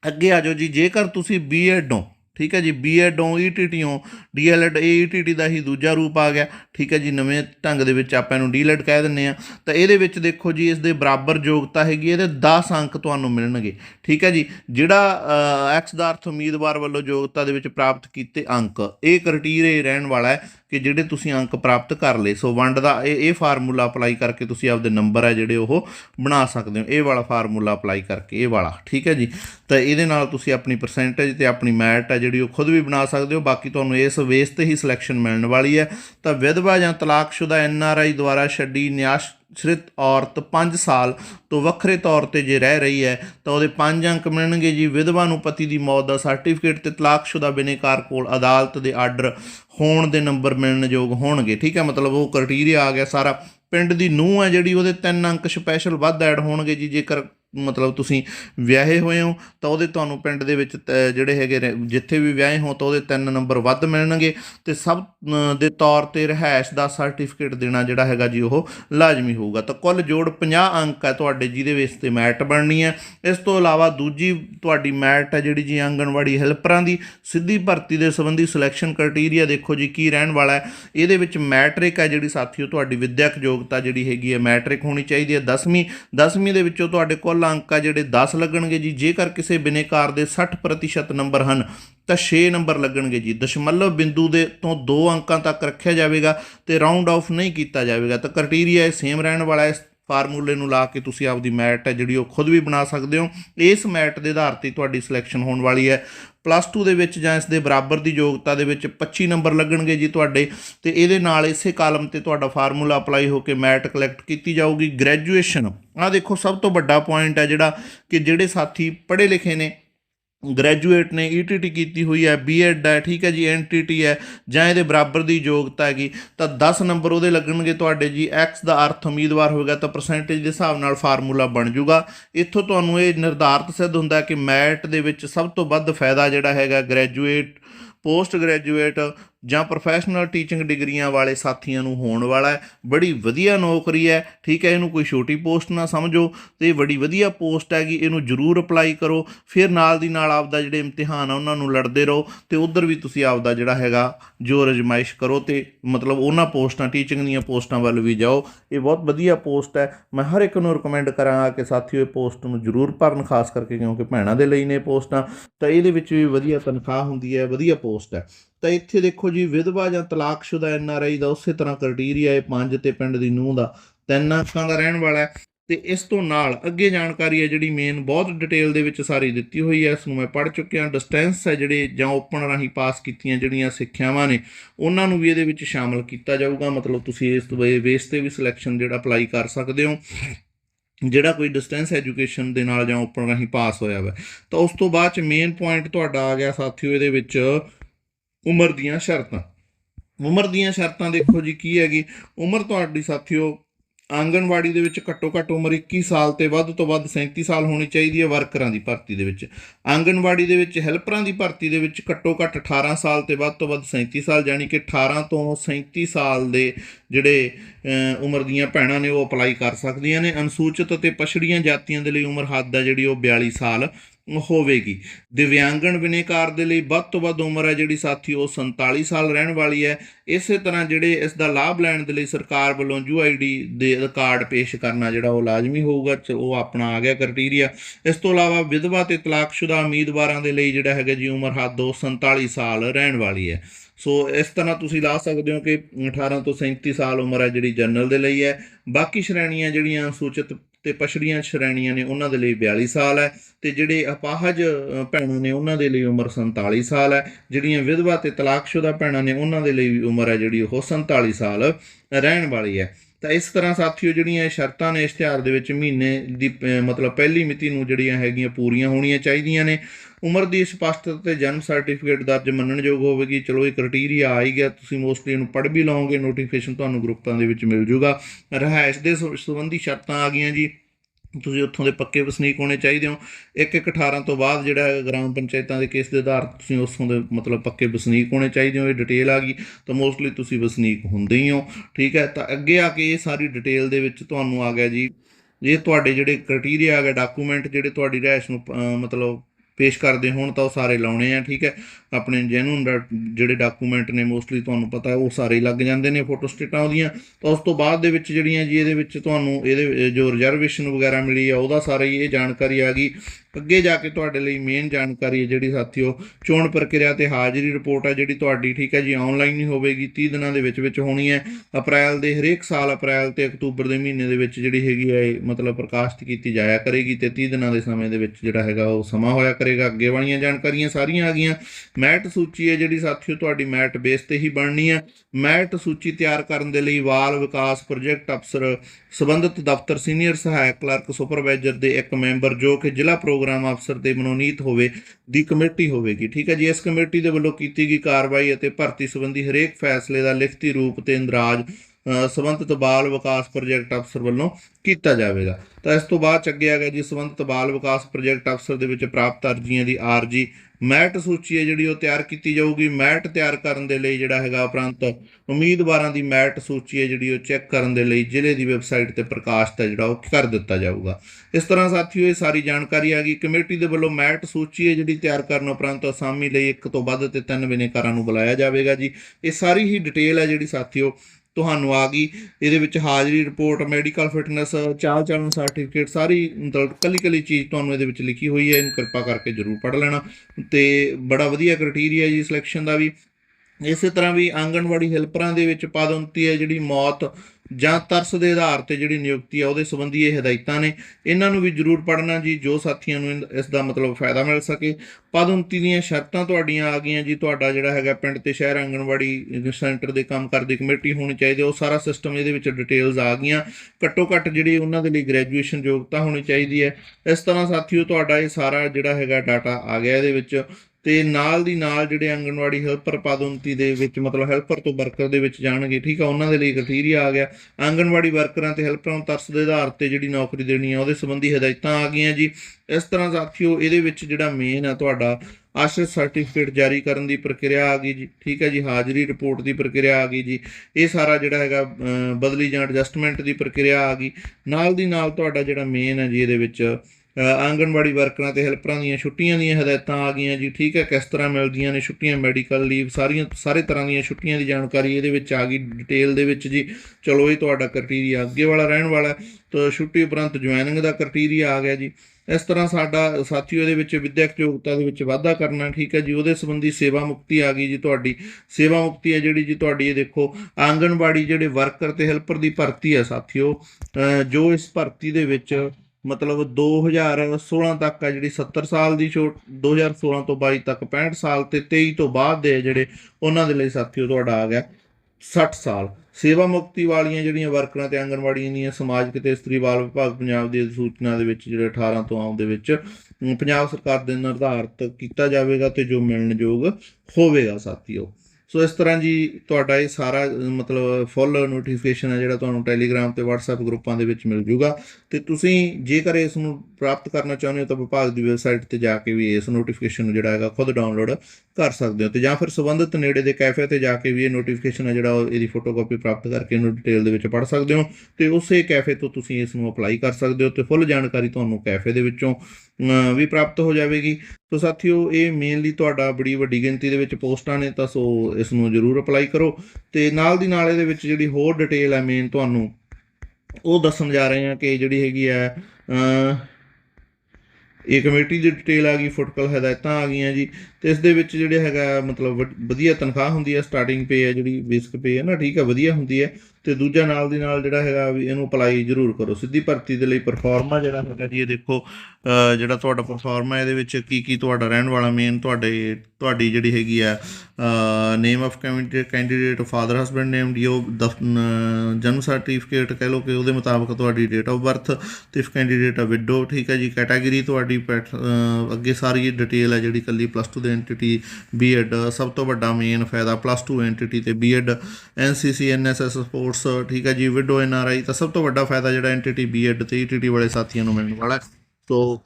ਅੱਗੇ ਆ ਜਾਓ ਜੀ, ਜੇਕਰ ਤੁਸੀਂ ਬੀਐਡ ਹੋ, ਠੀਕ ਹੈ ਜੀ ਬੀਐਡ ਹੋ ਈਟੀਟੀ ਹੋ ਡੀਐਲਐਡ ਈਟੀਟੀ ਦਾ ਹੀ ਦੂਜਾ ਰੂਪ ਆ ਗਿਆ, ਠੀਕ ਹੈ ਜੀ, ਨਵੇਂ ਢੰਗ ਦੇ ਵਿੱਚ ਆਪਾਂ ਇਹਨੂੰ ਡੀਐਲਐਡ ਕਹਿ ਦਿੰਨੇ ਆ ਤਾਂ ਇਹਦੇ ਵਿੱਚ ਦੇਖੋ ਜੀ, ਇਸ ਦੇ ਬਰਾਬਰ ਯੋਗਤਾ ਹੈਗੀ ਇਹਦੇ 10 ਅੰਕ ਤੁਹਾਨੂੰ ਮਿਲਣਗੇ, ਠੀਕ ਹੈ ਜੀ। ਜਿਹੜਾ ਐਕਸ ਦਾ ਅਰਥ ਉਮੀਦਵਾਰ ਵੱਲੋਂ ਯੋਗਤਾ ਦੇ ਵਿੱਚ ਪ੍ਰਾਪਤ ਕੀਤੇ ਅੰਕ, ਇਹ ਕ੍ਰਾਈਟੇਰੀਆ ਰਹਿਣ ਵਾਲਾ ਹੈ। ਕਿ ਜਿਹੜੇ ਤੁਸੀਂ ਅੰਕ ਪ੍ਰਾਪਤ ਕਰ ਲਏ, ਸੋ ਵੰਡ ਦਾ ਇਹ ਇਹ ਫਾਰਮੂਲਾ ਅਪਲਾਈ ਕਰਕੇ ਤੁਸੀਂ ਆਪਦੇ ਨੰਬਰ ਹੈ ਜਿਹੜੇ ਉਹ ਬਣਾ ਸਕਦੇ ਹੋ। ਇਹ ਵਾਲਾ ਫਾਰਮੂਲਾ ਅਪਲਾਈ ਕਰਕੇ, ਇਹ ਵਾਲਾ, ਠੀਕ ਹੈ ਜੀ? ਤਾਂ ਇਹਦੇ ਨਾਲ ਤੁਸੀਂ ਆਪਣੀ ਪਰਸੈਂਟੇਜ ਤੇ ਆਪਣੀ ਮੈਟ ਹੈ ਜਿਹੜੀ ਉਹ ਖੁਦ ਵੀ ਬਣਾ ਸਕਦੇ ਹੋ। ਬਾਕੀ ਤੁਹਾਨੂੰ ਇਸ ਬੇਸ ਤੇ ਹੀ ਸਿਲੈਕਸ਼ਨ ਮਿਲਣ ਵਾਲੀ ਹੈ। ਤਾਂ ਵਿਧਵਾ ਜਾਂ ਤਲਾਕਸ਼ੁਦਾ ਐਨਆਰਆਈ ਦੁਆਰਾ ਛੱਡੀ ਨਿਆਸ਼ ਸ੍ਰਿਤ ਔਰਤ 5 ਸਾਲ ਤੋਂ ਵੱਖਰੇ ਤੌਰ ਤੇ ਜੇ ਰਹਿ ਰਹੀ ਹੈ, ਤਾਂ ਉਹਦੇ 5 ਅੰਕ ਮਿਲਣਗੇ ਜੀ। ਵਿਧਵਾ ਨੂੰ ਪਤੀ ਦੀ ਮੌਤ ਦਾ ਸਰਟੀਫਿਕੇਟ ਤੇ ਤਲਾਕਸ਼ੁਦਾ ਬਿਨੇਕਾਰ ਕੋਲ ਅਦਾਲਤ ਦੇ ਆਰਡਰ ਹੋਣ ਦੇ ਨੰਬਰ ਮਿਲਣ ਯੋਗ ਹੋਣਗੇ। ਠੀਕ ਹੈ, ਮਤਲਬ ਉਹ ਕ੍ਰਾਈਟੇਰੀਆ ਆ ਗਿਆ ਸਾਰਾ। ਪਿੰਡ ਦੀ ਨੂੰਹ ਹੈ ਜਿਹੜੀ, ਉਹਦੇ 3 ਅੰਕ ਸਪੈਸ਼ਲ ਵੱਧ ਐਡ ਹੋਣਗੇ ਜੀ। ਜੇਕਰ ਮਤਲਬ ਤੁਸੀਂ ਵਿਆਹੇ ਹੋਏ ਹੋ, ਤਾਂ ਉਹਦੇ ਤੁਹਾਨੂੰ ਪਿੰਡ ਦੇ ਵਿੱਚ ਜਿਹੜੇ ਹੈਗੇ ਜਿੱਥੇ ਵੀ ਵਿਆਹੇ ਹੋ, ਤਾਂ ਉਹਦੇ ਤਿੰਨ ਨੰਬਰ ਵੱਧ ਮਿਲਣਗੇ ਤੇ ਸਭ ਦੇ ਤੌਰ ਤੇ ਰਹਿائش ਦਾ ਸਰਟੀਫਿਕੇਟ ਦੇਣਾ ਜਿਹੜਾ ਹੈਗਾ ਜੀ ਉਹ ਲਾਜ਼ਮੀ ਹੋਊਗਾ। ਤਾਂ ਕੁੱਲ ਜੋੜ 50 ਅੰਕ ਹੈ ਤੁਹਾਡੇ, ਜਿਹਦੇ ਵਿੱਚ ਤੇ ਮੈਟ ਬਣਨੀ ਹੈ। ਇਸ ਤੋਂ ਇਲਾਵਾ ਦੂਜੀ ਤੁਹਾਡੀ ਮੈਟ ਹੈ ਜਿਹੜੀ ਜੀ ਆਂਗਣਵਾੜੀ ਹੈਲਪਰਾਂ ਦੀ, ਸਿੱਧੀ ਭਰਤੀ ਦੇ ਸੰਬੰਧੀ ਸਿਲੈਕਸ਼ਨ ਕ੍ਰਾਈਟੇਰੀਆ ਦੇਖੋ ਜੀ ਕੀ ਰਹਿਣ ਵਾਲਾ ਹੈ। ਇਹਦੇ ਵਿੱਚ ਮੈਟ੍ਰਿਕ ਹੈ ਜਿਹੜੀ ਸਾਥੀਓ, ਤੁਹਾਡੀ ਵਿਦਿਅਕ ਯੋਗਤਾ ਜਿਹੜੀ ਹੈਗੀ ਹੈ ਮੈਟ੍ਰਿਕ ਹੋਣੀ ਚਾਹੀਦੀ ਹੈ। 10ਵੀਂ 10ਵੀਂ ਦੇ ਵਿੱਚੋਂ ਤੁਹਾਡੇ ਕੋਲ ਅੰਕ ਆ ਜਿਹੜੇ 10 ਲੱਗਣਗੇ ਜੀ, ਜੇਕਰ ਕਿਸੇ ਬਿਨੇਕਾਰ ਦੇ 60% ਨੰਬਰ ਹਨ, ਤਾਂ 6 ਨੰਬਰ ਲੱਗਣਗੇ ਜੀ। ਦਸ਼ਮਲਵ ਬਿੰਦੂ ਦੇ ਤੋਂ 2 ਅੰਕਾਂ ਤੱਕ ਰੱਖਿਆ ਜਾਵੇਗਾ ਤੇ ਰਾਉਂਡ ਆਫ ਨਹੀਂ ਕੀਤਾ ਜਾਵੇਗਾ। ਤਾਂ ਕ੍ਰਾਈਟੇਰੀਆ ਸੇਮ ਰਹਿਣ ਵਾਲਾ ਹੈ ਫਾਰਮੂਲੇ ਨੂੰ ਲਾ ਕੇ ਤੁਸੀਂ ਆਪਦੀ ਮੈਟ ਹੈ ਜਿਹੜੀ ਉਹ ਖੁਦ ਵੀ ਬਣਾ ਸਕਦੇ ਹੋ। ਇਸ ਮੈਟ ਦੇ ਆਧਾਰ ਤੇ ਤੁਹਾਡੀ ਸਿਲੈਕਸ਼ਨ ਹੋਣ ਵਾਲੀ ਹੈ। ਪਲੱਸ 2 ਦੇ ਵਿੱਚ ਜਾਂ ਇਸ ਦੇ ਬਰਾਬਰ ਦੀ ਯੋਗਤਾ ਦੇ ਵਿੱਚ 25 ਨੰਬਰ ਲੱਗਣਗੇ ਜੀ ਤੁਹਾਡੇ। ਤੇ ਇਹਦੇ ਨਾਲ ਇਸੇ ਕਾਲਮ ਤੇ ਤੁਹਾਡਾ ਫਾਰਮੂਲਾ ਅਪਲਾਈ ਹੋ ਕੇ ਮੈਟ ਕਲੈਕਟ ਕੀਤੀ ਜਾਊਗੀ। ਗ੍ਰੈਜੂਏਸ਼ਨ ਆਹ ਦੇਖੋ ਸਭ ਤੋਂ ਵੱਡਾ ਪੁਆਇੰਟ ਹੈ ਜਿਹੜਾ ਕਿ ਜਿਹੜੇ ਸਾਥੀ ਪੜ੍ਹੇ ਲਿਖੇ ਨੇ ਗ੍ਰੈਜੂਏਟ ਨੇ ਈਟੀਟੀ ਕੀਤੀ ਹੋਈ ਹੈ ਬੀਐਡ ਹੈ, ਠੀਕ ਹੈ ਜੀ ਐਨਟੀਟੀ ਹੈ, ਜਾਂ ਇਹਦੇ ਬਰਾਬਰ ਦੀ ਯੋਗਤਾ ਹੈਗੀ, ਤਾਂ 10 ਨੰਬਰ ਉਹਦੇ ਲੱਗਣਗੇ ਤੁਹਾਡੇ ਜੀ ਐਕਸ ਦਾ ਅਰਥ ਉਮੀਦਵਾਰ ਹੋਵੇਗਾ, ਤਾਂ ਪਰਸੈਂਟੇਜ ਦੇ ਹਿਸਾਬ ਨਾਲ ਫਾਰਮੂਲਾ ਬਣ ਜਾਊਗਾ। ਇੱਥੋਂ ਤੁਹਾਨੂੰ ਇਹ ਨਿਰਧਾਰਤ ਸਿੱਧ ਹੁੰਦਾ ਕਿ ਮੈਟ ਦੇ ਵਿੱਚ ਸਭ ਤੋਂ ਵੱਧ ਫਾਇਦਾ ਜਿਹੜਾ ਹੈਗਾ, ਗ੍ਰੈਜੂਏਟ ਪੋਸਟ ਗ੍ਰੈਜੂਏਟ ਜਾਂ ਪ੍ਰੋਫੈਸ਼ਨਲ ਟੀਚਿੰਗ ਡਿਗਰੀਆਂ ਵਾਲੇ ਸਾਥੀਆਂ ਨੂੰ ਹੋਣ ਵਾਲਾ ਹੈ। ਬੜੀ ਵਧੀਆ ਨੌਕਰੀ ਹੈ, ਠੀਕ ਹੈ, ਇਹਨੂੰ ਕੋਈ ਛੋਟੀ ਪੋਸਟ ਨਾ ਸਮਝੋ, ਤੇ ਬੜੀ ਵਧੀਆ ਪੋਸਟ ਹੈਗੀ, ਇਹਨੂੰ ਜ਼ਰੂਰ ਅਪਲਾਈ ਕਰੋ, ਫਿਰ ਨਾਲ ਦੀ ਨਾਲ ਆਪਦਾ ਜਿਹੜੇ ਇਮਤਿਹਾਨ ਆ, ਉਹਨਾਂ ਨੂੰ ਲੜਦੇ ਰਹੋ, ਤੇ ਉਧਰ ਵੀ ਤੁਸੀਂ ਆਪਦਾ ਜਿਹੜਾ ਹੈਗਾ, ਜੋ ਰਜਮਾਇਸ਼ ਕਰੋ, ਤੇ ਮਤਲਬ ਉਹਨਾਂ ਪੋਸਟਾਂ ਟੀਚਿੰਗ ਦੀਆਂ ਪੋਸਟਾਂ ਵੱਲ ਵੀ ਜਾਓ। ਇਹ ਬਹੁਤ ਵਧੀਆ ਪੋਸਟ ਹੈ। ਮੈਂ ਹਰ ਇੱਕ ਨੂੰ ਰეკਮੈਂਡ ਕਰਾਂਗਾ ਕਿ ਸਾਥੀਓ, ਇਹ ਪੋਸਟ ਨੂੰ ਜ਼ਰੂਰ ਭਰਨ, ਖਾਸ ਕਰਕੇ ਕਿਉਂਕਿ ਭੈਣਾਂ ਦੇ ਲਈ ਨੇ ਪੋਸਟਾਂ, ਤਾਂ ਇਹਦੇ ਵਿੱਚ ਵੀ ਵਧੀਆ ਤਨਖਾਹ ਹੁੰਦੀ ਹੈ, ਵਧੀਆ ਪੋਸਟ ਹੈ। ਤਾਂ ਇੱਥੇ ਦੇਖੋ ਜੀ, ਵਿਧਵਾ ਜਾਂ ਤਲਾਕਸ਼ੁਦਾ ਐੱਨ ਆਰ ਆਈ ਦਾ ਉਸੇ ਤਰ੍ਹਾਂ ਕ੍ਰਾਈਟੇਰੀਆ ਹੈ ਪੰਜ ਤੇ ਪਿੰਡ ਦੀ ਨੂੰਹ ਦਾ, ਤਿੰਨ ਅੱਖਾਂ ਦਾ ਰਹਿਣ ਵਾਲਾ ਹੈ। ਤੇ ਇਸ ਤੋਂ ਨਾਲ ਅੱਗੇ ਜਾਣਕਾਰੀ ਹੈ ਜਿਹੜੀ ਮੇਨ ਬਹੁਤ ਡਿਟੇਲ ਦੇ ਵਿੱਚ ਸਾਰੀ ਦਿੱਤੀ ਹੋਈ ਹੈ, ਇਸ ਨੂੰ ਮੈਂ ਪੜ੍ਹ ਚੁੱਕਿਆ ਡਿਸਟੈਂਸ ਹੈ ਜਿਹੜੇ ਜਾਂ ਓਪਨ ਰਾਹੀਂ ਪਾਸ ਕੀਤੀਆਂ ਜਿਹੜੀਆਂ ਸਿੱਖਿਆਵਾਂ ਨੇ, ਉਹਨਾਂ ਨੂੰ ਵੀ ਇਹਦੇ ਵਿੱਚ ਸ਼ਾਮਲ ਕੀਤਾ ਜਾਊਗਾ। ਮਤਲਬ ਤੁਸੀਂ ਇਸ ਬੇਸ ਤੇ ਵੀ ਸਿਲੈਕਸ਼ਨ ਜਿਹੜਾ ਅਪਲਾਈ ਕਰ ਸਕਦੇ ਹੋ। ਜਿਹੜਾ ਕੋਈ ਡਿਸਟੈਂਸ ਐਜੂਕੇਸ਼ਨ ਦੇ ਨਾਲ ਜਾਂ ਓਪਨ ਰਾਹੀਂ ਪਾਸ ਹੋਇਆ ਵਾ। ਤਾਂ ਉਸ ਤੋਂ ਬਾਅਦ ਚ ਮੇਨ ਪੁਆਇੰਟ ਤੁਹਾਡਾ ਆ ਗਿਆ ਸਾਥੀਓ, ਇਹਦੇ ਵਿੱਚ ਉਮਰ ਦੀਆਂ ਸ਼ਰਤਾਂ। ਉਮਰ ਦੀਆਂ ਸ਼ਰਤਾਂ ਦੇਖੋ ਜੀ ਕੀ ਹੈਗੀ। ਉਮਰ ਤੁਹਾਡੀ ਸਾਥੀਓ ਆਂਗਣਵਾੜੀ ਦੇ ਵਿੱਚ ਘੱਟੋ ਘੱਟ ਉਮਰ 21 ਸਾਲ ਤੇ ਵੱਧ ਤੋਂ ਵੱਧ 37 ਸਾਲ ਹੋਣੀ ਚਾਹੀਦੀ ਹੈ ਵਰਕਰਾਂ ਦੀ ਭਰਤੀ ਦੇ ਵਿੱਚ। ਆਂਗਣਵਾੜੀ ਦੇ ਵਿੱਚ ਹੈਲਪਰਾਂ ਦੀ ਭਰਤੀ ਦੇ ਵਿੱਚ ਘੱਟੋ ਘੱਟ 18 ਸਾਲ ਤੇ ਵੱਧ ਤੋਂ ਵੱਧ 37 ਸਾਲ, ਯਾਨੀ ਕਿ 18 ਤੋਂ 37 ਸਾਲ ਦੇ ਜਿਹੜੇ ਉਮਰ ਦੀਆਂ ਭੈਣਾਂ ਨੇ ਉਹ ਅਪਲਾਈ ਕਰ ਸਕਦੀਆਂ ਨੇ। ਅਨੁਸੂਚਿਤ ਅਤੇ ਪਛੜੀਆਂ ਜਾਤੀਆਂ ਦੇ ਲਈ ਉਮਰ ਹੱਦ ਆ ਜਿਹੜੀ ਉਹ 42 ਸਾਲ। ਹੋਵੇਗੀ। ਦਿਵਿਆਂਗਣ ਬਿਨੇਕਾਰ ਦੇ ਲਈ ਵੱਧ ਤੋਂ ਵੱਧ ਉਮਰ ਹੈ ਜਿਹੜੀ ਸਾਥੀ, ਉਹ 47 ਸਾਲ ਰਹਿਣ ਵਾਲੀ ਹੈ। ਇਸੇ ਤਰ੍ਹਾਂ ਜਿਹੜੇ ਇਸ ਦਾ ਲਾਭ ਲੈਣ ਦੇ ਲਈ ਸਰਕਾਰ ਵੱਲੋਂ ਯੂਆਈਡੀ ਦੇ ਕਾਰਡ ਪੇਸ਼ ਕਰਨਾ ਜਿਹੜਾ ਉਹ ਲਾਜ਼ਮੀ ਹੋਊਗਾ ਉਹ ਆਪਣਾ ਆ ਗਿਆ ਕ੍ਰਾਈਟੇਰੀਆ। ਇਸ ਤੋਂ ਇਲਾਵਾ ਵਿਧਵਾ ਤੇ ਤਲਾਕਸ਼ੁਦਾ ਉਮੀਦਵਾਰਾਂ ਦੇ ਲਈ ਜਿਹੜਾ ਹੈਗਾ ਜੀ ਉਮਰ ਹੱਦ, ਉਹ 47 ਸਾਲ ਰਹਿਣ ਵਾਲੀ ਹੈ। ਸੋ ਇਸ ਤਰ੍ਹਾਂ ਤੁਸੀਂ ਲਾ ਸਕਦੇ ਹੋ ਕਿ 18 ਤੋਂ 37 ਸਾਲ ਉਮਰ ਹੈ ਜਿਹੜੀ ਜਨਰਲ ਦੇ ਲਈ ਹੈ। ਬਾਕੀ ਸ਼੍ਰੇਣੀਆਂ ਜਿਹੜੀਆਂ ਸੂਚਿਤ ਤੇ ਪਛੜੀਆਂ ਸ਼੍ਰੇਣੀਆਂ ਨੇ, ਉਹਨਾਂ ਦੇ ਲਈ 42 ਸਾਲ ਹੈ। ਤੇ ਜਿਹੜੇ ਅਪਾਹਜ ਭੈਣਾਂ ਨੇ ਉਹਨਾਂ ਦੇ ਲਈ ਉਮਰ 47 ਸਾਲ ਹੈ। ਜਿਹੜੀਆਂ ਵਿਧਵਾ ਤੇ ਤਲਾਕਸ਼ੁਦਾ ਭੈਣਾਂ ਨੇ ਉਹਨਾਂ ਦੇ ਲਈ ਵੀ ਉਮਰ ਹੈ ਜਿਹੜੀ ਉਹ 47 ਸਾਲ ਰਹਿਣ ਵਾਲੀ ਹੈ। ਤਾਂ ਇਸ ਤਰ੍ਹਾਂ ਸਾਥੀਓ ਜਿਹੜੀਆਂ ਇਹ ਸ਼ਰਤਾਂ ਨੇ ਇਸ਼ਤਿਹਾਰ ਦੇ ਵਿੱਚ ਮਹੀਨੇ ਦੀ ਅ, ਮਤਲਬ ਪਹਿਲੀ ਮਿਤੀ ਨੂੰ ਜਿਹੜੀਆਂ ਹੈਗੀਆਂ ਪੂਰੀਆਂ ਹੋਣੀਆਂ ਚਾਹੀਦੀਆਂ ਨੇ। ਉਮਰ ਦੀ ਸਪਸ਼ਟਤਾ ਤੇ ਜਨਮ ਸਰਟੀਫਿਕੇਟ ਦਰਜ ਮੰਨਣਯੋਗ ਹੋਵੇਗੀ। ਚਲੋ ਇਹ ਕ੍ਰਾਈਟੇਰੀਆ ਆ ਹੀ ਗਿਆ ਤੁਸੀਂ ਮੋਸਟਲੀ ਇਹਨੂੰ ਪੜ੍ਹ ਵੀ ਲਓਗੇ ਨੋਟੀਫਿਕੇਸ਼ਨ ਤੁਹਾਨੂੰ ਗਰੁੱਪਾਂ ਦੇ ਵਿੱਚ ਮਿਲ ਜੂਗਾ। ਰਿਹਾਇਸ਼ ਦੇ ਸ- ਸੰਬੰਧੀ ਸ਼ਰਤਾਂ ਆ ਗਈਆਂ ਜੀ। ਤੁਸੀਂ ਉੱਥੋਂ ਦੇ ਪੱਕੇ ਵਸਨੀਕ ਹੋਣੇ ਚਾਹੀਦੇ ਹੋ। ਇੱਕ ਇੱਕ 18 ਤੋਂ ਬਾਅਦ ਜਿਹੜਾ ਹੈ ਗ੍ਰਾਮ ਪੰਚਾਇਤਾਂ ਦੇ ਕੇਸ ਦੇ ਆਧਾਰ ਤੁਸੀਂ ਉੱਥੋਂ ਦੇ ਮਤਲਬ ਪੱਕੇ ਵਸਨੀਕ ਹੋਣੇ ਚਾਹੀਦੇ ਹੋ ਇਹ ਡਿਟੇਲ ਆ ਗਈ। ਤਾਂ ਮੋਸਟਲੀ ਤੁਸੀਂ ਵਸਨੀਕ ਹੁੰਦੇ ਹੀ ਹੋ ਠੀਕ ਹੈ। ਤਾਂ ਅੱਗੇ ਆ ਕੇ ਇਹ ਸਾਰੀ ਡਿਟੇਲ ਦੇ ਵਿੱਚ ਤੁਹਾਨੂੰ ਆ ਗਿਆ ਜੀ। ਜੇ ਤੁਹਾਡੇ ਜਿਹੜੇ ਕ੍ਰਾਈਟੇਰੀਆ ਆ ਗਏ ਡਾਕੂਮੈਂਟ ਜਿਹੜੇ ਤੁਹਾਡੀ ਰਹਿਸ਼ ਨੂੰ ਅਹ, ਮਤਲਬ ਪੇਸ਼ ਕਰਦੇ ਹੋਣ ਤਾਂ ਉਹ ਸਾਰੇ ਲਾਉਣੇ ਆ, ਠੀਕ ਹੈ? ਆਪਣੇ ਜੈਨੂਨ ਜਿਹੜੇ ਡਾਕੂਮੈਂਟ ਨੇ ਮੋਸਟਲੀ ਤੁਹਾਨੂੰ ਪਤਾ ਉਹ ਸਾਰੇ ਲੱਗ ਜਾਂਦੇ ਨੇ ਫੋਟੋ ਸਟੇਟਾਂ ਉਹਦੀਆਂ। ਤਾਂ ਉਸ ਤੋਂ ਬਾਅਦ ਦੇ ਵਿੱਚ ਜਿਹੜੀਆਂ ਜੀ, ਇਹਦੇ ਵਿੱਚ ਤੁਹਾਨੂੰ ਇਹਦੇ, ਜੋ ਰਿਜ਼ਰਵੇਸ਼ਨ ਵਗੈਰਾ ਮਿਲੀ ਆ, ਉਹਦਾ ਸਾਰਾ ਹੀ ਇਹ ਜਾਣਕਾਰੀ ਆ ਗਈ। ਅੱਗੇ ਜਾ ਕੇ ਤੁਹਾਡੇ ਲਈ ਮੇਨ ਜਾਣਕਾਰੀ ਹੈ ਜਿਹੜੀ ਸਾਥੀਓ, ਚੋਣ ਪ੍ਰਕਿਰਿਆ ਤੇ ਹਾਜ਼ਰੀ ਰਿਪੋਰਟ ਹੈ ਜਿਹੜੀ ਤੁਹਾਡੀ, ਠੀਕ ਹੈ ਜੀ? ਆਨਲਾਈਨ ਹੀ ਹੋਵੇਗੀ 30 ਦਿਨਾਂ ਦੇ ਵਿੱਚ ਵਿੱਚ ਹੋਣੀ ਹੈ। ਅਪ੍ਰੈਲ ਦੇ ਹਰੇਕ ਸਾਲ ਅਪ੍ਰੈਲ ਤੇ ਅਕਤੂਬਰ ਦੇ ਮਹੀਨੇ ਦੇ ਵਿੱਚ ਜਿਹੜੀ ਹੈਗੀ ਹੈ ਮਤਲਬ ਪ੍ਰਕਾਸ਼ਿਤ ਕੀਤੀ ਜਾਇਆ ਕਰੇਗੀ ਤੇ 30 ਦਿਨਾਂ ਦੇ ਸਮੇਂ ਦੇ ਵਿੱਚ ਜਿਹੜਾ ਹੈਗਾ ਉਹ ਸਮਾਂ ਹੋਇਆ ਕਰੇਗਾ। ਅੱਗੇ ਵਾਲੀਆਂ ਜਾਣਕਾਰੀਆਂ ਸਾਰੀਆਂ ਆ ਗਈਆਂ। ਮੈਟ ਸੂਚੀ ਹੈ ਜਿਹੜੀ ਸਾਥੀਓ, ਤੁਹਾਡੀ ਮੈਟ ਬੇਸ ਤੇ ਹੀ ਬਣਨੀ ਹੈ। ਮੈਟ ਸੂਚੀ ਤਿਆਰ ਕਰਨ ਦੇ ਲਈ ਵਾਲ ਵਿਕਾਸ ਪ੍ਰੋਜੈਕਟ ਅਫਸਰ, ਸਬੰਧਤ ਦਫ਼ਤਰ ਸੀਨੀਅਰ ਸਹਾਇਕ ਕਲਰਕ ਸੁਪਰਵਾਈਜ਼ਰ ਦੇ ਇੱਕ ਮੈਂਬਰ ਜੋ ਕਿ ਜ਼ਿਲ੍ਹਾ ਪ੍ਰੋਗਰਾਮ ਅਫਸਰ ਦੇ ਮਨੋਨੀਤ ਹੋਵੇ ਦੀ ਕਮੇਟੀ ਹੋਵੇਗੀ। ਠੀਕ ਹੈ ਜੀ ਇਸ ਕਮੇਟੀ ਦੇ ਵੱਲੋਂ ਕੀਤੀ ਗਈ ਕਾਰਵਾਈ ਅਤੇ ਭਰਤੀ ਸੰਬੰਧੀ ਹਰੇਕ ਫੈਸਲੇ ਦਾ ਲਿਖਤੀ ਰੂਪ ਤੇ ਇੰਦਰਾਜ ਅ, ਸੰਬੰਧਿਤ ਬਾਲ ਵਿਕਾਸ ਪ੍ਰੋਜੈਕਟ ਅਫਸਰ ਵੱਲੋਂ ਕੀਤਾ ਜਾਵੇਗਾ। ਤਾਂ ਇਸ ਤੋਂ ਬਾਅਦ ਅੱਗੇ ਆ ਗਿਆ ਜੀ ਸੰਬੰਧਿਤ ਬਾਲ ਵਿਕਾਸ ਪ੍ਰੋਜੈਕਟ ਅਫਸਰ ਦੇ ਵਿੱਚ ਪ੍ਰਾਪਤ ਅਰਜ਼ੀਆਂ ਦੀ ਆਰਜੀ ਮੈਟ ਸੂਚੀ ਹੈ ਜਿਹੜੀ ਉਹ ਤਿਆਰ ਕੀਤੀ ਜਾਊਗੀ। ਮੈਟ ਤਿਆਰ ਕਰਨ ਦੇ ਲਈ ਜਿਹੜਾ ਹੈਗਾ ਉਪਰੰਤ ਉਮੀਦਵਾਰਾਂ ਦੀ ਮੈਟ ਸੂਚੀ ਹੈ ਜਿਹੜੀ ਉਹ ਚੈੱਕ ਕਰਨ ਦੇ ਲਈ ਜ਼ਿਲ੍ਹੇ ਦੀ ਵੈਬਸਾਈਟ ਤੇ ਪ੍ਰਕਾਸ਼ਿਤ ਹੈ ਜਿਹੜਾ ਉਹ ਕਰ ਦਿੱਤਾ ਜਾਊਗਾ। ਇਸ ਤਰ੍ਹਾਂ ਸਾਥੀਓ ਇਹ ਸਾਰੀ ਜਾਣਕਾਰੀ ਆ ਗਈ। ਕਮੇਟੀ ਦੇ ਵੱਲੋਂ ਮੈਟ ਸੂਚੀ ਹੈ ਜਿਹੜੀ ਤਿਆਰ ਕਰਨ ਉਪਰੰਤ ਅਸਾਮੀ ਲਈ ਇੱਕ ਤੋਂ ਵੱਧ ਤੇ ਤਿੰਨ ਬਿਨੇਕਾਰਾਂ ਨੂੰ ਬੁਲਾਇਆ ਜਾਵੇਗਾ ਜੀ। ਇਹ ਸਾਰੀ ਹੀ ਡਿਟੇਲ ਹੈ ਜਿਹੜੀ ਸਾਥੀਓ ਤੁਹਾਨੂੰ ਆ ਗਈ। ਇਹਦੇ ਵਿੱਚ ਹਾਜ਼ਰੀ, ਰਿਪੋਰਟ ਮੈਡੀਕਲ ਫਿਟਨੈਸ ਚਾਲ ਚੱਲਣ ਸਰਟੀਫਿਕੇਟ ਸਾਰੀ ਮਤਲਬ ਕੱਲੀ ਕੱਲੀ ਚੀਜ਼ ਤੁਹਾਨੂੰ ਇਹਦੇ ਵਿੱਚ ਲਿਖੀ ਹੋਈ ਹੈ। ਇਹਨੂੰ ਕਿਰਪਾ ਕਰਕੇ ਜ਼ਰੂਰ ਪੜ੍ਹ ਲੈਣਾ। ਤੇ ਬੜਾ ਵਧੀਆ ਕ੍ਰਾਈਟੇਰੀਆ ਜੀ ਸਿਲੈਕਸ਼ਨ ਦਾ ਵੀ। ਇਸੇ ਤਰ੍ਹਾਂ ਵੀ ਆਂਗਣਵਾੜੀ ਹੈਲਪਰਾਂ ਦੇ ਵਿੱਚ ਪਦੋਨਤੀ ਹੈ ਜਿਹੜੀ ਮੌਤ ਜਾਂ ਤਰਸ ਦੇ ਆਧਾਰ ਤੇ ਜਿਹੜੀ ਨਿਯੁਕਤੀ ਆ, ਉਹਦੇ ਸੰਬੰਧੀ ਇਹ ਹਦਾਇਤਾਂ ਨੇ। ਇਹਨਾਂ ਨੂੰ ਵੀ ਜ਼ਰੂਰ ਪੜ੍ਹਨਾ ਜੀ, ਜੋ ਸਾਥੀਆਂ ਨੂੰ ਇਸ ਦਾ ਮਤਲਬ ਫਾਇਦਾ ਮਿਲ ਸਕੇ। ਪਦ ਉਨਤੀ ਦੀਆਂ ਸ਼ਰਤਾਂ ਤੁਹਾਡੀਆਂ ਆ ਗਈਆਂ ਜੀ। ਤੁਹਾਡਾ ਜਿਹੜਾ ਹੈਗਾ ਪਿੰਡ ਤੇ ਸ਼ਹਿਰ ਆਂਗਣਵਾੜੀ ਸੈਂਟਰ ਦੇ ਕੰਮ ਕਰਦੀ ਕਮੇਟੀ ਹੋਣੀ ਚਾਹੀਦੀ ਉਹ ਸਾਰਾ ਸਿਸਟਮ ਇਹਦੇ ਵਿੱਚ ਡਿਟੇਲਸ ਆ ਗਈਆਂ। ਘੱਟੋ ਘੱਟ ਜਿਹੜੀ ਉਹਨਾਂ ਦੇ ਲਈ ਗ੍ਰੈਜੂਏਸ਼ਨ ਯੋਗਤਾ ਹੋਣੀ ਚਾਹੀਦੀ ਹੈ। ਇਸ ਤਰ੍ਹਾਂ ਸਾਥੀਓ, ਤੁਹਾਡਾ ਇਹ ਸਾਰਾ ਜਿਹੜਾ ਹੈਗਾ ਡਾਟਾ ਆ ਗਿਆ ਇਹਦੇ ਵਿੱਚ। ਤੇ ਨਾਲ ਦੀ ਨਾਲ ਜਿਹੜੇ ਆਂਗਣਵਾੜੀ ਹੈਲਪਰ ਪਦੋਨਤੀ ਦੇ ਵਿੱਚ ਮਤਲਬ ਹੈਲਪਰ ਤੋਂ ਵਰਕਰ ਦੇ ਵਿੱਚ ਜਾਣਗੇ, ਠੀਕ ਆ, ਉਹਨਾਂ ਦੇ ਲਈ ਕ੍ਰਾਈਟੇਰੀਆ ਆ ਗਿਆ। ਆਂਗਣਵਾੜੀ ਵਰਕਰਾਂ ਤੇ ਹੈਲਪਰਾਂ ਨੂੰ ਤਰਸ ਦੇ ਆਧਾਰ ਤੇ ਜਿਹੜੀ ਨੌਕਰੀ ਦੇਣੀ ਆ, ਉਹਦੇ ਸੰਬੰਧੀ ਹਦਾਇਤਾਂ ਆ ਗਈਆਂ ਜੀ। ਇਸ ਤਰ੍ਹਾਂ ਸਾਥੀਓ, ਇਹਦੇ ਵਿੱਚ ਜਿਹੜਾ ਮੇਨ ਆ ਤੁਹਾਡਾ ਆਸ਼ਰਿਤ ਸਰਟੀਫਿਕੇਟ ਜਾਰੀ ਕਰਨ ਦੀ ਪ੍ਰਕਿਰਿਆ ਆ ਗਈ ਜੀ, ਠੀਕ ਹੈ ਜੀ, ਹਾਜ਼ਰੀ ਰਿਪੋਰਟ ਦੀ ਪ੍ਰਕਿਰਿਆ ਆ ਗਈ ਜੀ। ਇਹ ਸਾਰਾ ਜਿਹੜਾ ਹੈਗਾ ਬਦਲੀ ਜਾਂ ਐਡਜਸਟਮੈਂਟ ਦੀ ਪ੍ਰਕਿਰਿਆ ਆ ਗਈ। ਨਾਲ ਦੀ ਨਾਲ ਤੁਹਾਡਾ ਜਿਹੜਾ ਮੇਨ ਹੈ ਜੀ, ਇਹਦੇ ਵਿੱਚ ਆਂਗਣਵਾੜੀ ਵਰਕਰਾਂ ਤੇ ਹੈਲਪਰਾਂ ਦੀਆਂ ਛੁੱਟੀਆਂ ਦੀਆਂ ਹਦਾਇਤਾਂ ਆ ਗਈਆਂ ਜੀ। ਠੀਕ ਹੈ, ਕਿਸ ਤਰ੍ਹਾਂ ਮਿਲਦੀਆਂ ਨੇ ਛੁੱਟੀਆਂ, ਮੈਡੀਕਲ ਲੀਵ, ਸਾਰੀਆਂ, ਸਾਰੇ ਤਰ੍ਹਾਂ ਦੀਆਂ ਛੁੱਟੀਆਂ ਦੀ ਜਾਣਕਾਰੀ ਇਹਦੇ ਵਿੱਚ ਆ ਗਈ ਡਿਟੇਲ ਦੇ ਵਿੱਚ ਜੀ। ਚਲੋ ਇਹ ਤੁਹਾਡਾ ਕ੍ਰਾਈਟੇਰੀਆ ਅੱਗੇ ਵਾਲਾ ਰਹਿਣ ਵਾਲਾ ਤਾਂ ਛੁੱਟੀ ਉਪਰੰਤ ਜੁਆਇਨਿੰਗ ਦਾ ਕ੍ਰਾਈਟੇਰੀਆ ਆ ਗਿਆ ਜੀ। ਇਸ ਤਰ੍ਹਾਂ ਸਾਡਾ ਸਾਥੀਓ ਇਹਦੇ ਵਿੱਚ ਵਿਦਿਅਕ ਯੋਗਤਾ ਦੇ ਵਿੱਚ ਵਾਧਾ ਕਰਨਾ, ਠੀਕ ਹੈ ਜੀ। ਉਹਦੇ ਸੰਬੰਧੀ ਸੇਵਾ ਮੁਕਤੀ ਆ ਗਈ ਜੀ ਤੁਹਾਡੀ। ਸੇਵਾ ਮੁਕਤੀ ਹੈ ਜਿਹੜੀ ਜੀ ਤੁਹਾਡੀ, ਇਹ ਦੇਖੋ, ਆਂਗਣਵਾੜੀ ਜਿਹੜੇ ਵਰਕਰ ਤੇ ਹੈਲਪਰ ਦੀ ਭਰਤੀ ਹੈ ਸਾਥੀਓ ਜੋ ਇਸ ਭਰਤੀ ਦੇ ਵਿੱਚ ਮਤਲਬ 2016 ਤੱਕ ਆ ਜਿਹੜੀ 70 ਸਾਲ ਦੀ ਛੋਟ 2016 ਤੋਂ 22 ਤੱਕ 65 ਸਾਲ ਤੇ 23 ਤੋਂ ਬਾਅਦ ਦੇ ਜਿਹੜੇ ਉਹਨਾਂ ਦੇ ਲਈ ਸਾਥੀਓ ਤੁਹਾਡਾ ਆ ਗਿਆ 60 ਸਾਲ। ਸੇਵਾ ਮੁਕਤੀ ਵਾਲੀਆਂ ਜਿਹੜੀਆਂ ਵਰਕਰਾਂ ਤੇ ਆਂਗਣਵਾੜੀਆਂ ਦੀਆਂ ਸਮਾਜਿਕ ਤੇ ਇਸਤਰੀ ਬਾਲ ਵਿਭਾਗ ਪੰਜਾਬ ਦੀ ਸੂਚਨਾ ਦੇ ਵਿੱਚ ਜਿਹੜੇ 18 ਤੋਂ ਆਉਣ ਦੇ ਵਿੱਚ ਪੰਜਾਬ ਸਰਕਾਰ ਦੇ ਨਿਰਧਾਰਤ ਕੀਤਾ ਜਾਵੇਗਾ ਤੇ ਜੋ ਮਿਲਣਯੋਗ ਹੋਵੇਗਾ ਸਾਥੀਓ। ਸੋ ਇਸ ਤਰ੍ਹਾਂ ਜੀ ਤੁਹਾਡਾ ਇਹ ਸਾਰਾ, ਮਤਲਬ ਫੁੱਲ ਨੋਟੀਫਿਕੇਸ਼ਨ ਹੈ ਜਿਹੜਾ ਤੁਹਾਨੂੰ ਟੈਲੀਗ੍ਰਾਮ ਤੇ WhatsApp ਗਰੁੱਪਾਂ ਦੇ ਵਿੱਚ ਮਿਲ ਜੂਗਾ। ਤੇ ਤੁਸੀਂ ਜੇਕਰ ਇਸ ਨੂੰ ਪ੍ਰਾਪਤ ਕਰਨਾ ਚਾਹੁੰਦੇ ਹੋ ਤਾਂ ਵਿਭਾਗ ਦੀ ਵੈਬਸਾਈਟ ਤੇ ਜਾ ਕੇ ਵੀ ਇਸ ਨੋਟੀਫਿਕੇਸ਼ਨ ਨੂੰ ਜਿਹੜਾ ਹੈਗਾ ਖੁਦ ਡਾਊਨਲੋਡ ਕਰ ਸਕਦੇ ਹੋ ਤੇ ਜਾਂ ਫਿਰ ਸੰਬੰਧਿਤ ਨੇੜੇ ਦੇ ਕੈਫੇ ਤੇ ਜਾ ਕੇ ਵੀ ਇਹ ਨੋਟੀਫਿਕੇਸ਼ਨ ਹੈ ਜਿਹੜਾ ਉਹ ਇਹਦੀ ਫੋਟੋਕਾਪੀ ਪ੍ਰਾਪਤ ਕਰਕੇ ਇਹਨੂੰ ਡਿਟੇਲ ਦੇ ਵਿੱਚ ਪੜ੍ਹ ਸਕਦੇ ਹੋ ਤੇ ਉਸੇ ਕੈਫੇ ਤੋਂ ਤੁਸੀਂ ਇਸ ਨੂੰ ਅਪਲਾਈ ਕਰ ਸਕਦੇ ਹੋ ਤੇ ਫੁੱਲ ਜਾਣਕਾਰੀ ਤੁਹਾਨੂੰ ਕੈਫੇ ਦੇ ਵਿੱਚੋਂ ਵੀ ਪ੍ਰਾਪਤ ਹੋ ਜਾਵੇਗੀ। ਸੋ ਸਾਥੀਓ, ਇਹ ਮੇਨਲੀ ਤੁਹਾਡਾ ਬੜੀ ਵੱਡੀ ਗਿਣਤੀ ਦੇ ਵਿੱਚ ਪੋਸਟਾਂ ਨੇ, ਤਾਂ ਸੋ ਇਸ ਨੂੰ ਜ਼ਰੂਰ ਅਪਲਾਈ ਕਰੋ। ਤੇ ਨਾਲ ਦੀ ਨਾਲ ਇਹਦੇ ਵਿੱਚ ਜਿਹੜੀ ਹੋਰ ਡਿਟੇਲ ਹੈ ਮੇਨ ਤੁਹਾਨੂੰ, ਉਹ ਦੱਸਣ ਜਾ ਰਹੇ ਹਾਂ ਕਿ ਜਿਹੜੀ ਹੈਗੀ ਹੈ ਇਹ ਕਮੇਟੀ ਦੀ ਡਿਟੇਲ ਆ ਗਈ ਫੁਟਕਲ ਹਦਾਇਤਾਂ ਆ ਗਈਆਂ ਜੀ। ਤੇ ਇਸ ਦੇ ਵਿੱਚ ਜਿਹੜੇ ਹੈਗਾ, ਮਤਲਬ ਵ- ਵਧੀਆ ਤਨਖਾਹ ਹੁੰਦੀ ਹੈ ਸਟਾਰਟਿੰਗ ਪੇ ਹੈ ਜਿਹੜੀ ਬੇਸਿਕ ਪੇ ਹੈ ਨਾ, ਠੀਕ ਹੈ, ਵਧੀਆ ਹੁੰਦੀ ਹੈ, ਤੇ ਦੂਜਾ ਨਾਲ ਦੀ ਨਾਲ ਜਿਹੜਾ ਹੈਗਾ ਵੀ ਇਹਨੂੰ ਅਪਲਾਈ ਜ਼ਰੂਰ ਕਰੋ, ਸਿੱਧੀ ਭਰਤੀ ਦੇ ਲਈ ਪਰਫਾਰਮਾ ਜਿਹੜਾ ਹੈਗਾ ਜੀ, ਇਹ ਦੇਖੋ ਜਿਹੜਾ ਤੁਹਾਡਾ ਪਰਫਾਰਮਾ ਇਹਦੇ ਵਿੱਚ ਕੀ ਕੀ ਤੁਹਾਡਾ ਰਹਿਣ ਵਾਲਾ ਮੇਨ ਤੁਹਾਡੇ, ਤੁਹਾਡੀ ਜਿਹੜੀ ਹੈਗੀ ਆ name of candidate father husband name D O ਜਨਮ ਸਰਟੀਫਿਕੇਟ ਕਹਿ ਲਓ ਕਿ ਉਹਦੇ ਮੁਤਾਬਕ ਤੁਹਾਡੀ ਡੇਟ ਆਫ ਬਰਥ ਤੇ ਇਫ ਕੈਂਡੀਡੇਟ ਆ ਵਿਡੋ ਠੀਕ ਹੈ ਜੀ ਕੈਟਾਗਰੀ ਤੁਹਾਡੀ ਪੈਟ- ਅੱਗੇ ਸਾਰੀ ਡਿਟੇਲ ਹੈ ਜਿਹੜੀ ਕੱਲੀ ਪਲੱਸ 2 ਦੇ ਐਂਟੀਟੀ ਬੀਐਡ ਸਭ ਤੋਂ ਵੱਡਾ ਮੇਨ ਫਾਇਦਾ ਪਲੱਸ 2 ਐਂਟੀਟੀ ਤੇ ਬੀਐਡ ਐਨਸੀਸੀ ਐਨਐਸਐਸ ਸਪੋਰਟਸ ਠੀਕ ਹੈ ਜੀ ਵਿਡੋ ਐਨਆਰਆਈ ਤਾਂ ਸਭ ਤੋਂ ਵੱਡਾ ਫਾਇਦਾ ਜਿਹੜਾ ਐਂਟੀਟੀ ਬੀਐਡ ਤੇ ਈਟੀਟੀ ਵਾਲੇ ਸਾਥੀਆਂ ਨੂੰ ਮਿਲਣ ਵਾਲਾ ਸੋ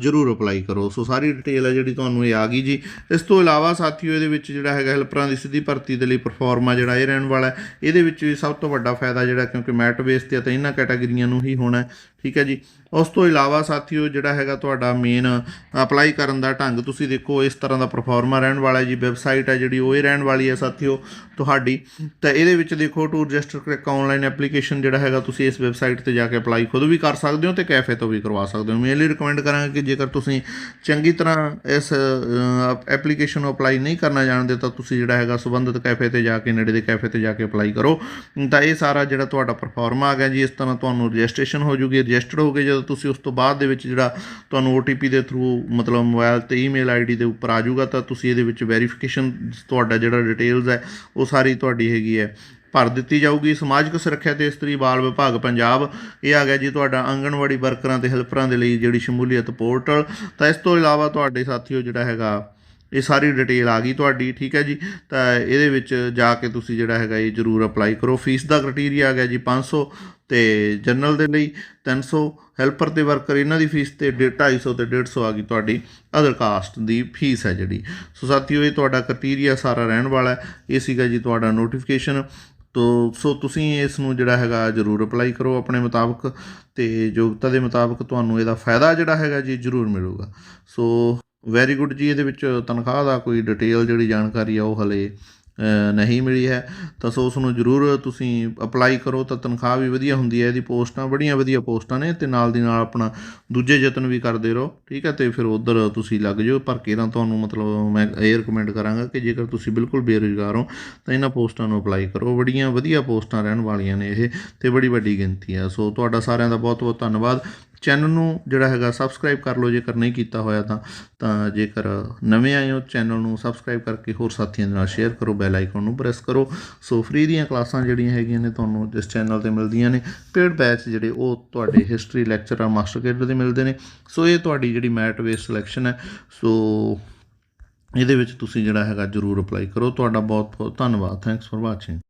ਜ਼ਰੂਰ ਅਪਲਾਈ ਕਰੋ। ਸੋ ਸਾਰੀ ਡਿਟੇਲ ਹੈ ਜਿਹੜੀ ਤੁਹਾਨੂੰ ਇਹ ਆ ਗਈ ਜੀ। ਇਸ ਤੋਂ ਇਲਾਵਾ ਸਾਥੀਓ, ਇਹਦੇ ਵਿੱਚ ਜਿਹੜਾ ਹੈਗਾ ਹੈਲਪਰਾਂ ਦੀ ਸਿੱਧੀ ਭਰਤੀ ਦੇ ਲਈ ਪਰਫਾਰਮਾ ਜਿਹੜਾ ਇਹ ਰਹਿਣ ਵਾਲਾ ਇਹਦੇ ਵਿੱਚ ਵੀ ਸਭ ਤੋਂ ਵੱਡਾ ਫਾਇਦਾ ਜਿਹੜਾ ਕਿਉਂਕਿ ਮੈਟ ਬੇਸ ਤੇ ਤਾਂ ਇਹਨਾਂ ਕੈਟਾਗਰੀਆਂ ਨੂੰ ਹੀ ਹੋਣਾ ਠੀਕ ਹੈ ਜੀ। ਉਸ ਤੋਂ ਇਲਾਵਾ ਸਾਥੀਓ, ਜਿਹੜਾ ਹੈਗਾ ਤੁਹਾਡਾ ਮੇਨ ਅਪਲਾਈ ਕਰਨ ਦਾ ਢੰਗ, ਤੁਸੀਂ ਦੇਖੋ, ਇਸ ਤਰ੍ਹਾਂ ਦਾ ਪਰਫਾਰਮਾ ਰਹਿਣ ਵਾਲਾ ਜੀ ਵੈਬਸਾਈਟ ਹੈ ਜਿਹੜੀ, ਉਹ ਇਹ ਰਹਿਣ ਵਾਲੀ ਹੈ ਸਾਥੀਓ ਤੁਹਾਡੀ। ਤਾਂ ਇਹਦੇ ਵਿੱਚ ਦੇਖੋ ਟੂ ਰਜਿਸਟਰ ਕ੍ਰਿਕ ਆਨਲਾਈਨ ਐਪਲੀਕੇਸ਼ਨ ਜਿਹੜਾ ਹੈਗਾ, ਤੁਸੀਂ ਇਸ ਵੈਬਸਾਈਟ ਤੇ ਜਾ ਕੇ ਅਪਲਾਈ ਖੁਦ ਵੀ ਕਰ ਸਕਦੇ ਹੋ ਤੇ ਕੈਫੇ ਤੋਂ ਵੀ ਕਰਵਾ ਸਕਦੇ ਹੋ। ਮੇਨਲੀ ਰਿਕਮੈਂਡ ਕਰਾਂਗਾ ਕਿ ਜੇਕਰ ਤੁਸੀਂ ਚੰਗੀ ਤਰ੍ਹਾਂ ਇਸ ਐਪਲੀਕੇਸ਼ਨ ਨੂੰ ਅਪਲਾਈ ਨਹੀਂ ਕਰਨਾ ਜਾਣਦੇ, ਤਾਂ ਤੁਸੀਂ ਜਿਹੜਾ ਹੈਗਾ ਸੰਬੰਧਿਤ ਕੈਫੇ ਤੇ ਜਾ ਕੇ, ਨੇੜੇ ਦੇ ਕੈਫੇ ਤੇ ਜਾ ਕੇ ਅਪਲਾਈ ਕਰੋ। ਤਾਂ ਇਹ ਸਾਰਾ ਜਿਹੜਾ ਤੁਹਾਡਾ ਪਰਫਾਰਮਾ ਆ ਗਿਆ ਜੀ, ਇਸ ਤਰ੍ਹਾਂ ਤੁਹਾਨੂੰ ਰਜਿਸਟ੍ਰੇਸ਼ਨ ਹੋ ਜੂਗੀ ਰਜਿਸਟਰਡ ਹੋਗੇ ਜਦੋਂ ਤੁਸੀਂ ਉਸ ਤੋਂ ਬਾਅਦ ਦੇ ਵਿੱਚ ਜਿਹੜਾ ਤੁਹਾਨੂੰ OTP ਦੇ ਥਰੂ ਮਤਲਬ ਮੋਬਾਈਲ ਤੇ ਈਮੇਲ ਆਈਡੀ ਦੇ ਉੱਪਰ ਆ ਜਾਊਗਾ, ਤਾਂ ਤੁਸੀਂ ਇਹਦੇ ਵਿੱਚ ਵੈਰੀਫਿਕੇਸ਼ਨ ਤੁਹਾਡਾ ਜਿਹੜਾ ਡਿਟੇਲਸ ਹੈ, ਉਹ ਸਾਰੀ ਤੁਹਾਡੀ ਹੈਗੀ ਹੈ, ਭਰ ਦਿੱਤੀ ਜਾਊਗੀ। ਸਮਾਜਿਕ ਸੁਰੱਖਿਆ ਤੇ ਇਸਤਰੀ ਬਾਲ ਵਿਭਾਗ ਪੰਜਾਬ, ਇਹ ਆ ਗਿਆ ਜੀ ਤੁਹਾਡਾ ਆਂਗਣਵਾੜੀ ਵਰਕਰਾਂ ਤੇ ਹੈਲਪਰਾਂ ਦੇ ਲਈ ਜਿਹੜੀ ਸ਼ਮੂਲੀਅਤ ਪੋਰਟਲ ਤਾਂ ਇਸ ਤੋਂ ਇਲਾਵਾ ਤੁਹਾਡੇ ਸਾਥੀਓ ਜਿਹੜਾ ਹੈਗਾ ਇਹ ਸਾਰੀ ਡਿਟੇਲ ਆ ਗਈ ਤੁਹਾਡੀ, ਠੀਕ ਹੈ ਜੀ? ਤਾਂ ਇਹਦੇ ਵਿੱਚ ਜਾ ਕੇ ਤੁਸੀਂ ਜਿਹੜਾ ਹੈਗਾ ਇਹ ਜ਼ਰੂਰ ਅਪਲਾਈ ਕਰੋ। ਫੀਸ ਦਾ ਕ੍ਰਾਈਟੇਰੀਆ ਆ ਗਿਆ ਜੀ 500 ਤੇ ਜਨਰਲ ਦੇ ਲਈ 300 ਹੈਲਪਰ ਤੇ ਵਰਕਰ ਇਹਨਾਂ ਦੀ ਫੀਸ ਤੇ ਡੇ- 250 ਤੇ 150 ਆ ਗਈ ਤੁਹਾਡੀ। ਅਦਰ ਕਾਸਟ ਦੀ ਫੀਸ ਹੈ ਜਿਹੜੀ। ਸੋ ਸਾਥੀਓ, ਇਹ ਤੁਹਾਡਾ ਕ੍ਰਾਈਟੇਰੀਆ ਸਾਰਾ ਰਹਿਣ ਵਾਲਾ ਹੈ। ਇਹ ਸੀਗਾ ਜੀ ਤੁਹਾਡਾ ਨੋਟੀਫਿਕੇਸ਼ਨ ਤੋ ਸੋ ਤੁਸੀਂ ਇਸ ਨੂੰ ਜਿਹੜਾ ਹੈਗਾ ਜ਼ਰੂਰ ਅਪਲਾਈ ਕਰੋ ਆਪਣੇ ਮੁਤਾਬਕ ਤੇ ਯੋਗਤਾ ਦੇ ਮੁਤਾਬਕ ਤੁਹਾਨੂੰ ਇਹਦਾ ਫਾਇਦਾ ਜਿਹੜਾ ਹੈਗਾ ਜੀ ਜ਼ਰੂਰ ਮਿਲੂਗਾ। ਸੋ ਵੈਰੀ ਗੁੱਡ ਜੀ, ਇਹਦੇ ਵਿੱਚ ਤਨਖਾਹ ਦਾ ਕੋਈ ਡਿਟੇਲ ਜਿਹੜੀ ਜਾਣਕਾਰੀ ਆ ਉਹ ਹਲੇ ਨਹੀਂ ਮਿਲੀ ਹੈ। ਤਾਂ ਸੋ ਉਸ ਨੂੰ ਜ਼ਰੂਰ ਤੁਸੀਂ ਅਪਲਾਈ ਕਰੋ, ਤਾਂ ਤਨਖਾਹ ਵੀ ਵਧੀਆ ਹੁੰਦੀ ਹੈ, ਇਹਦੀ ਪੋਸਟਾਂ, ਬੜੀਆਂ ਵਧੀਆ ਪੋਸਟਾਂ ਨੇ ਤੇ ਨਾਲ ਦੀ ਨਾਲ ਆਪਣਾ ਦੂਜੇ ਯਤਨ ਵੀ ਕਰਦੇ ਰਹੋ, ਠੀਕ ਹੈ? ਤੇ ਫਿਰ ਉਧਰ ਤੁਸੀਂ ਲੱਗ ਜਾਓ, ਪਰ ਕੇਰਾਂ ਤੁਹਾਨੂੰ ਮਤਲਬ ਮੈਂ ਇਹ ਰეკਮੈਂਡ ਕਰਾਂਗਾ ਕਿ ਜੇਕਰ ਤੁਸੀਂ ਬਿਲਕੁਲ ਬੇਰੁਜ਼ਗਾਰ ਹੋ, ਤਾਂ ਇਹਨਾਂ ਪੋਸਟਾਂ ਨੂੰ ਅਪਲਾਈ ਕਰੋ। ਬੜੀਆਂ ਵਧੀਆ ਪੋਸਟਾਂ ਰਹਿਣ ਵਾਲੀਆਂ ਨੇ ਇਹ ਤੇ ਬੜੀ ਵੱਡੀ ਗਿਣਤੀ ਆ ਸੋ ਤੁਹਾਡਾ ਸਾਰਿਆਂ ਦਾ ਬਹੁਤ ਬਹੁਤ ਧੰਨਵਾਦ। ਚੈਨਲ ਨੂੰ ਜਿਹੜਾ ਹੈਗਾ ਸਬਸਕ੍ਰਾਈਬ ਕਰ ਲਓ, ਜੇਕਰ ਨਹੀਂ ਕੀਤਾ ਹੋਇਆ ਤਾਂ ਤਾਂ ਜੇਕਰ ਨਵੇਂ ਆਏ ਹੋ ਚੈਨਲ ਨੂੰ ਸਬਸਕ੍ਰਾਈਬ ਕਰਕੇ ਹੋਰ ਸਾਥੀਆਂ ਦੇ ਨਾਲ ਸ਼ੇਅਰ ਕਰੋ ਬੈਲ ਆਈਕਨ ਨੂੰ ਪ੍ਰੈਸ ਕਰੋ। ਸੋ ਫ੍ਰੀ ਦੀਆਂ ਕਲਾਸਾਂ ਜਿਹੜੀਆਂ ਹੈਗੀਆਂ ਨੇ ਤੁਹਾਨੂੰ ਇਸ ਚੈਨਲ ਤੇ ਮਿਲਦੀਆਂ ਨੇ। ਪੇਡ ਬੈਚ ਜਿਹੜੇ ਉਹ ਤੁਹਾਡੇ ਹਿਸਟਰੀ ਲੈਕਚਰ ਆ ਮਾਸਟਰ ਕੇਡਰ ਦੇ ਮਿਲਦੇ ਨੇ। ਸੋ ਇਹ ਤੁਹਾਡੀ ਜਿਹੜੀ ਮੈਟ ਬੇਸ ਸਿਲੈਕਸ਼ਨ ਹੈ। ਸੋ ਇਹਦੇ ਵਿੱਚ ਤੁਸੀਂ ਜਿਹੜਾ ਹੈਗਾ ਜਰੂਰ ਅਪਲਾਈ ਕਰੋ। ਤੁਹਾਡਾ ਬਹੁਤ ਬਹੁਤ ਧੰਨਵਾਦ। Thanks for watching